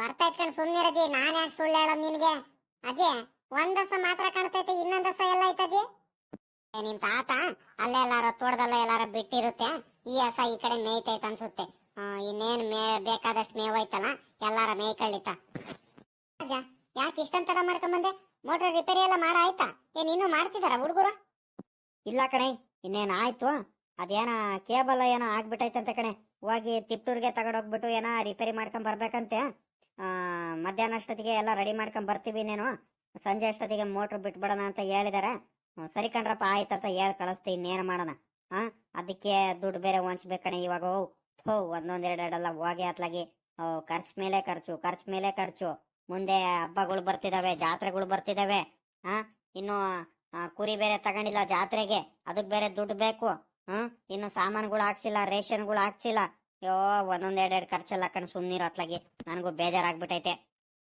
ಬರ್ತೈತ್ ಕಣ್ ಸುಮ್ನಿರಜಿ ನಾನ್ ಯಾಕೆ ಸುಳ್ಳು ಹೇಳೋದ್ ನಿನ್ಗೆ? ಒಂದಸ ಒಂದ್ ದಸ ಮಾತ್ರ ಕಾಣ್ತೈತೆ ಇನ್ನೊಂದ್ ದಸ ಎಲ್ಲ ಐತಜಿ ನಿಮ್ ತಾತ, ಅಲ್ಲೇ ಎಲ್ಲಾರ ತೋಟದಲ್ಲ ಎಲ್ಲಾರ ಬಿಟ್ಟಿರುತ್ತೆ, ಈ ಹಸ ಈ ಕಡೆ ಮೇಯ್ತೈತ್ ಅನ್ಸುತ್ತೆ. ಇನ್ನೇನ್ ಮೇ, ಬೇಕಾದಷ್ಟು ಮೇವೈತಲ್ಲ ಎಲ್ಲಾರ ಮೇಯ್ಕಳ್ಳಿತ. ಅಜ್ಜ, ಯಾಕೆ ಇಷ್ಟೊಂದ್ ತಡ ಮಾಡ್ಕೊಂಬಂದೆ? ಮೋಟರ್ ರಿಪೇರಿ ಎಲ್ಲ ಮಾಡ, ಆಯ್ತಾ? ಏನ್ ಇನ್ನೂ ಮಾಡ್ತಿದಾರ ಹುಡುಗರು? ಇಲ್ಲ ಕಣೆ, ಇನ್ನೇನು ಆಯ್ತು? ಅದೇನ ಕೇಬಲ್ ಏನೋ ಆಗ್ಬಿಟ್ಟೈತಂತೆ ಕಣೆ. ಹೋಗಿ ತಿಪ್ಟೂರ್ಗೆ ತಗೊಂಡೋಗ್ಬಿಟ್ಟು ಏನೋ ರಿಪೇರಿ ಮಾಡ್ಕೊಂಡ್ ಬರ್ಬೇಕಂತೆ. ಮಧ್ಯಾಹ್ನ ಅಷ್ಟೊತ್ತಿಗೆ ಎಲ್ಲ ರೆಡಿ ಮಾಡ್ಕೊಂಡ್ ಬರ್ತೀವಿ ನೀನು ಸಂಜೆ ಅಷ್ಟೊತ್ತಿಗೆ ಮೋಟ್ರ್ ಬಿಟ್ಬಿಡೋಣ ಅಂತ ಹೇಳಿದಾರೆ. ಸರಿ ಕಣ್ರಪ್ಪ ಆಯ್ತಂತ ಹೇಳಿ ಕಳಿಸ್ತಿ ಇನ್ನೇನು ಮಾಡೋಣ? ಹಾ ಅದಕ್ಕೆ ದುಡ್ಡು ಬೇರೆ ಹೊಂಚ್ಬೇಕು ಕಣೆ ಇವಾಗ. ಓ, ಥೋ ಒಂದೊಂದ್ ಎರಡೆರಡಲ್ಲ ಹೋಗಿ ಅತ್ಲಾಗಿ. ಖರ್ಚು ಮೇಲೆ ಖರ್ಚು ಖರ್ಚು ಮೇಲೆ ಖರ್ಚು. ಮುಂದೆ ಹಬ್ಬಗಳು ಬರ್ತಿದಾವೆ, ಜಾತ್ರೆಗಳು ಬರ್ತಿದಾವೆ. ಹಾ ಇನ್ನು ಕುರಿ ಬೇರೆ ತಗೊಂಡಿಲ್ಲ, ಜಾತ್ರೆಗೆ. ಅದಕ್ ಬೇರೆ ದುಡ್ಡು ಬೇಕು. ಹ್ಮ್ ಇನ್ನು ಸಾಮಾನುಗಳು ಹಾಕ್ಸಿಲ್ಲ, ರೇಷನ್ಗಳು ಹಾಕ್ಸಿಲ್ಲ. ಯೋ ಒಂದೊಂದ್ ಎರಡ್ ಖರ್ಚೆಲ್ಲ ಕಣ್ ಸುಮ್ನಿರೋ ಅತ್ಲಾಗಿ. ನನಗೂ ಬೇಜಾರಾಗ್ಬಿಟ್ಟೈತೆ.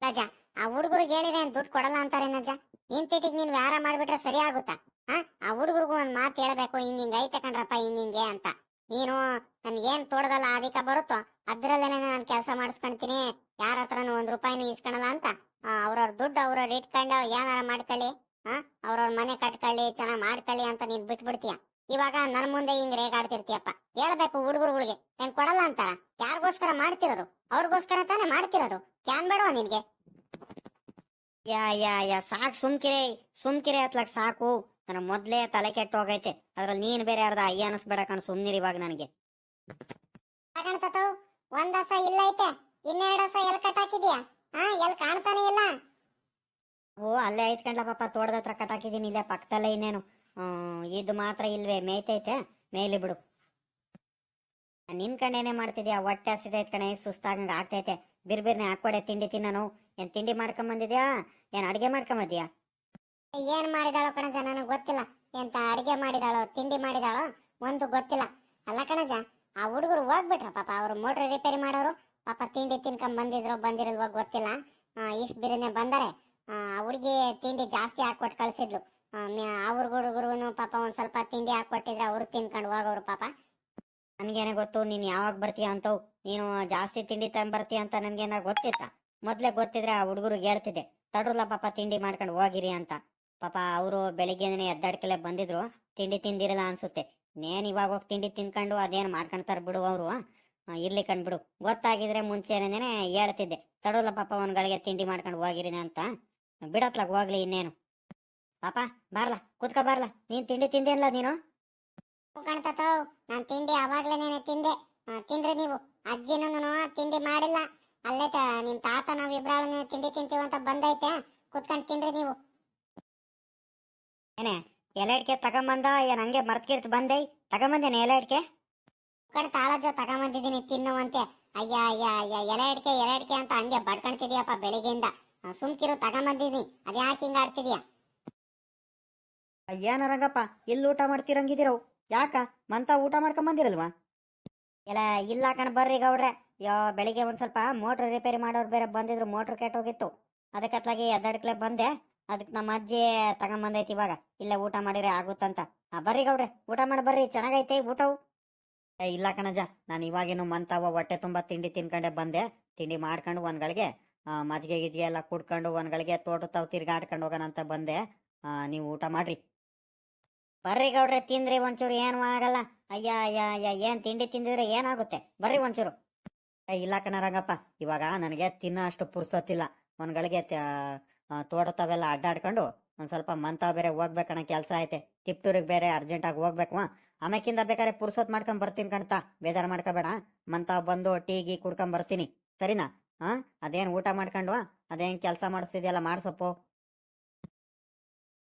ರಾಜ ಆ ಹುಡುಗರಿಗೆ ಹೇಳಿದ್ರೆ ದುಡ್ಡು ಕೊಡಲ್ಲ ಅಂತಾರೆ ನಜ್ಜ? ನಿನ್ ತಿಟಿಗ್ ನೀನ್ ವ್ಯಾರ ಮಾಡ್ಬಿಟ್ರೆ ಸರಿ ಆಗುತ್ತಾ? ಆ ಹುಡುಗರಿಗೂ ಒಂದ್ ಮಾತು ಹೇಳ್ಬೇಕು, ಹಿಂಗ್ ಹಿಂಗ್ ಐತೆ ಕಣ್ರಪ್ಪ, ಹಿಂಗ್ ಹಿಂಗೆ ಅಂತ. ನೀನು ನನ್ಗೇನ್ ತೋಟದಲ್ಲ ಅಧಿಕ ಬರುತ್ತೋ? ಅದ್ರಲ್ಲೇನೆ ನಾನು ಕೆಲಸ ಮಾಡಿಸ್ಕೊಂತೀನಿ ಯಾರ ಹತ್ರನೂ ಒಂದ್ ರೂಪಾಯಿನೂ ಇಸ್ಕೊಳಲ್ಲ ಅಂತ. ಅವ್ರವ್ರ ದುಡ್ಡು ಅವ್ರವ್ರ ಇಟ್ಕೊಂಡು ಏನಾರ ಮಾಡ್ಕೊಳ್ಳಿ ಆ ಅವ್ರವ್ರ ಮನೆ ಕಟ್ಕೊಳ್ಳಿ ಚೆನ್ನಾಗಿ ಮಾಡ್ಕೊಳ್ಳಿ ಅಂತ ನೀನ್ ಬಿಟ್ಬಿಡ್ತೀಯ? ಇವಾಗ ನನ್ ಮುಂದೆ ಹಿಂಗ್ ರೇಗಾಡ್ತಿರ್ತೀಯಪ್ಪ. ಹೇಳ್ಬೇಕು ಹುಡುಗರುಗಳಿಗೆ. ಹೆಂಗ್ ಕೊಡಲ್ಲ ಅಂತಾರ? ಯಾರಿಗೋಸ್ಕರ ಮಾಡ್ತಿರೋದು? ಅವ್ರಿಗೋಸ್ಕರ ತಾನೇ ಮಾಡ್ತಿರೋದು? ಕ್ಯಾನ್ ಬೇಡವಾ ನಿನ್ಗೆ? ಯಾ ಯಾ ಯಾ ಸಾಕ್ ಸುಮ್ಕಿರೆ. ಸುಮ್ಕಿರೆ ಹತ್ಲಕ್ ಸಾಕು. ನನ್ನ ಮೊದ್ಲೇ ತಲೆ ಕೆಟ್ಟು ಹೋಗೈತೆ ಅದ್ರಲ್ಲಿ ನೀನ್ ಬೇರೆ ಯಾರ್ದ ಅಯ್ಯ ಅನಿಸ್ಬೇಡ ಕಣ್ ಸುಮ್ನಿರಿ ಇವಾಗ ನನಗೆ. ಒಂದಸ ಒಂದ್ ಹಸ ಇಲ್ಲ ಐತೆ. ಇನ್ನೆರಡು ಹಸ ಎಲ್ ಕಟ್ಟಾಕಿದ್ಯಾ ಹಾ ಎಲ್ ಕಾಣ್ತಾನೆ ಇಲ್ಲ? ಓ, ಅಲ್ಲೇ ಐತ್ಕೊಂಡ್ಲ ಪಾಪ ತೋಟದ ಹತ್ರ ಕಟಾಕಿದೀನಿ ಇಲ್ಲೇ ಪಕ್ಕದಲ್ಲೇ ಇನ್ನೇನು. ಇದು ಮಾತ್ರ ಇಲ್ವೇ ಮೇಯ್ತೈತೆ ಮೇಯ್ಲಿ ಬಿಡು. ನಿನ್ ಕಣೇನೆ ಮಾಡ್ತಿದ್ಯಾ? ಹೊಟ್ಟೆ ಹಸಿದೈತ್ ಕಣೆ, ಸುಸ್ತಾಗಂಗ ಆಗ್ತೈತೆ. ಬಿರ್ಬಿರ್ನೆ ಹಾಕೊಡೆ ತಿಂಡಿ ತಿನ್ನನು ಏನ್ ತಿಂಡಿ ಮಾಡ್ಕೊಂಡ್ ಬಂದಿದ್ಯಾ ಏನ್ ಅಡ್ಗೆ ಮಾಡ್ಕೊಂಡ್ ಬಂದಿಯಾ ಏನ್ ಮಾಡಿದಾಳೋ ಕಣಜ, ನನಗ್ ಗೊತ್ತಿಲ್ಲ. ಎಂತ ಅಡಿಗೆ ಮಾಡಿದಾಳೋ, ತಿಂಡಿ ಮಾಡಿದಾಳೋ, ಒಂದು ಗೊತ್ತಿಲ್ಲ. ಅಲ್ಲ ಕಣಜ, ಆ ಹುಡುಗರು ಹೋಗ್ಬಿಟ್ರ ಪಾಪ, ಅವ್ರು ಮೋಟ್ರ್ ರಿಪೇರಿ ಮಾಡೋರು. ಪಾಪ ತಿಂಡಿ ತಿನ್ಕೊಂಡ್ ಬಂದಿದ್ರು ಬಂದಿರಲ್ವ ಗೊತ್ತಿಲ್ಲ. ಇಷ್ಟು ಬಿರಿನೆ ಬಂದರೆ. ಹುಡುಗಿ ತಿಂಡಿ ಜಾಸ್ತಿ ಹಾಕೊಟ್ಟು ಕಳ್ಸಿದ್ಲು. ಅವ್ರ ಹುಡುಗರು ಪಾಪ ಒಂದ್ ಸ್ವಲ್ಪ ತಿಂಡಿ ಹಾಕೊಟ್ಟಿದ್ರೆ ಅವ್ರು ತಿನ್ಕೊಂಡು ಹೋಗೋರು ಪಾಪ. ನನ್ಗೇನೆ ಗೊತ್ತು, ನೀನ್ ಯಾವಾಗ ಬರ್ತೀಯ ಅಂತವು? ನೀನು ಜಾಸ್ತಿ ತಿಂಡಿ ಬರ್ತೀಯ ಅಂತ ನನ್ಗೇನ ಗೊತ್ತಿತ್ತ? ಮೊದ್ಲೇ ಗೊತ್ತಿದ್ರೆ ಆ ಹುಡುಗರಿಗೆ ಹೇಳ್ತಿದ್ದೆ, ತಡ್ರಲ್ಲ ಪಾಪ ತಿಂಡಿ ಮಾಡ್ಕೊಂಡು ಹೋಗಿರಿ ಅಂತ. ಪಾಪ ಅವರು ಬೆಳಿಗ್ಗೆನೆ ಎದ್ದಾಡ್ಕಲೆ ಬಂದಿದ್ರು, ತಿಂಡಿ ತಿಂದಿರಲ್ಲ ಅನ್ಸುತ್ತೆ. ನೇನ್ ಇವಾಗ ಹೋಗಿ ತಿಂಡಿ ತಿನ್ಕೊಂಡು ಅದೇನ್ ಮಾಡ್ಕೊಂತಾರ ಬಿಡು ಅವರು. ಇರ್ಲಿ ಕಂಡ್ಬಿಡು ಗೊತ್ತಾಗಿದ್ರೆ ಮುಂಚೆನೇನೆ ಹೇಳ್ತಿದ್ದೆ ತಡೋಲ್ಲ ಪಾಪ ಗಳಿಗೆ ತಿಂಡಿ ಮಾಡ್ಕೊಂಡು ಹೋಗಿರಿ ಅಂತ. ಬಿಡತ್ಲಾಗ ಹೋಗ್ಲಿ ಇನ್ನೇನು. ಪಾಪ ಬಾರ್ಲಾ ಕುತ್ಕ ಬಾರ್ಲಾ. ನೀನ್ ತಿಂಡಿ ತಿಂದೇನ್ಲ ನೀನು? ಕಾಣ್ತತೋ ನಾನ್ ತಿಂಡಿ ಅವಾಗ್ಲೇನೇನೆ ತಿಂದೆ. ತಿಂದ್ರೆ ನೀವು. ಅಜ್ಜಿನೂ ತಿಂಡಿ ಮಾಡಿಲ್ಲ. ಅಲ್ಲೇ ನಿಮ್ ತಾತ ನಾವ್ ಇಬ್ರಾಳನೆ ತಿಂಡಿ ತಿಂತೀವಿ ಅಂತ ಬಂದೈತೆ. ಕುತ್ಕೊಂಡ್ ತಿಂದ್ರೆ ನೀವು. ಏನೇ ಎಲೆ ಅಡಿಕೆ ತಗೊಂಬಂದ? ಏನ್ ಹಂಗೆ ಮರ್ತ್ಕಿರ್ತ್ ಬಂದೈ? ತಗೊಂಬಂದೇನೆ ಎಲೆ ಅಡಿಕೆ ಕಡೆ ತಾಳಜ್ಜ ತಗೊಂಬಂದಿದ್ದೀನಿ ತಿನ್ನುವಂತೆ. ಅಯ್ಯ ಅಯ್ಯ ಅಯ್ಯ ಎಲೆ ಅಡಿಕೆ ಎಲೆ ಅಡಿಕೆ ಅಂತ ಹಂಗೆ ಬಡ್ಕೊಂತಿದ್ಯಪ್ಪ ಬೆಳಿಗ್ಗೆಯಿಂದ. ಸುಮ್ಕಿರು ತಗೊಂಬಂದಿದ್ದೀನಿ ಅದ್ಯಾಕೆ ಹಿಂಗ ಆಡ್ತಿದ್ಯಾ? ಅಯ್ಯ ರಂಗಪ್ಪ ಇಲ್ಲಿ ಊಟ ಮಾಡ್ತಿರಂಗಿದಿರೋ ಯಾಕ? ಮಂತ ಊಟ ಮಾಡ್ಕೊಂಡ್ ಬಂದಿರಲ್ವಾ? ಎಲ್ಲ ಇಲ್ಲ ಕಣ ಬರ್ರಿ ಗೌಡ್ರೆ. ಯೋ, ಬೆಳಿಗ್ಗೆ ಒಂದ್ ಸ್ವಲ್ಪ ಮೋಟ್ರ್ ರಿಪೇರಿ ಮಾಡೋರು ಬೇರೆ ಬಂದಿದ್ರು, ಮೋಟ್ರ್ ಕೆಟ್ಟೋಗಿತ್ತು ಅದಕ್ಕತ್ಲಾಗಿ ಎದ್ದಾಡ್ಕ್ಲೆ ಬಂದೆ. ಅದಕ್ಕೆ ನಮ್ಮ ಅಜ್ಜಿ ತಗೊಂಬಂದೈತಿ ಇವಾಗ. ಇಲ್ಲೇ ಊಟ ಮಾಡಿದ್ರೆ ಆಗುತ್ತಂತ. ಬರ್ರಿ ಗೌಡ್ರೆ. ಊಟ ಮಾಡಿ ಬರ್ರಿ, ಚೆನ್ನಾಗೈತೆ ಊಟವು. ಏ, ಇಲ್ಲ ಕಣಜ. ನಾನು ಇವಾಗೇನು ಮಂತಾವ ಹೊಟ್ಟೆ ತುಂಬಾ ತಿಂಡಿ ತಿನ್ಕೊಂಡೆ ಬಂದೆ. ತಿಂಡಿ ಮಾಡ್ಕೊಂಡು ಒಂದ್ಗಳಿಗೆ ಮಜ್ಜಿಗೆ ಗಿಜ್ಗೆ ಎಲ್ಲ ಕುಡ್ಕೊಂಡು ಒಂದ್ಗಳಿಗೆ ತೋಟ ತಾವು ತಿರ್ಗಾಡ್ಕೊಂಡು ಹೋಗೋಣ ಅಂತ ಬಂದೆ. ನೀವು ಊಟ ಮಾಡ್ರಿ. ಬರ್ರಿ ಗೌಡ್ರೆ, ತಿಂದ್ರಿ ಒಂಚೂರು, ಏನು ಆಗಲ್ಲ. ಅಯ್ಯ ಅಯ್ಯ ಅಯ್ಯ, ಏನ್ ತಿಂಡಿ ತಿಂದಿದ್ರೆ ಏನಾಗುತ್ತೆ? ಬರ್ರಿ ಒಂಚೂರು. ಇಲ್ಲ ಕಣ ರಂಗಪ್ಪ, ಇವಾಗ ನನಗೆ ತಿನ್ನೋ ಅಷ್ಟು ಪುರ್ಸೊತ್ತಿಲ್ಲ ಒಂದ್ಗಳಿಗೆ ತೋಟ ತಾವೆಲ್ಲ ಅಡ್ಡಾಡ್ಕೊಂಡು ಒಂದ್ ಸ್ವಲ್ಪ ಮಂತಾವ್ ಬೇರೆ ಹೋಗ್ಬೇಕಣ ಕೆಲ್ಸ ಐತೆ. ತಿಪ್ಟೂರಿಗೆ ಬೇರೆ ಅರ್ಜೆಂಟ್ ಆಗಿ ಹೋಗ್ಬೇಕು. ಆಮೇಕಿಂದ ಬೇಕಾದ್ರೆ ಪುರ್ಸೊತ್ ಮಾಡ್ಕೊಂಡ್ ಬರ್ತೀನಿ ಕಣ್ತಾ. ಬೇಜಾರ್ ಮಾಡ್ಕೋಬೇಡ. ಮಂತಾವ್ ಬಂದು ಟೀ, ಗೀ ಕುಡ್ಕೊಂಡ್ ಬರ್ತೀನಿ ಸರಿನಾ? ಹಾ ಅದೇನ್ ಊಟ ಮಾಡ್ಕೊಂಡ್ವಾ ಅದೇನ್ ಕೆಲಸ ಮಾಡಿಸ್ತಿದ್ಯಲ್ಲ ಮಾಡ್ಸಪ್ಪು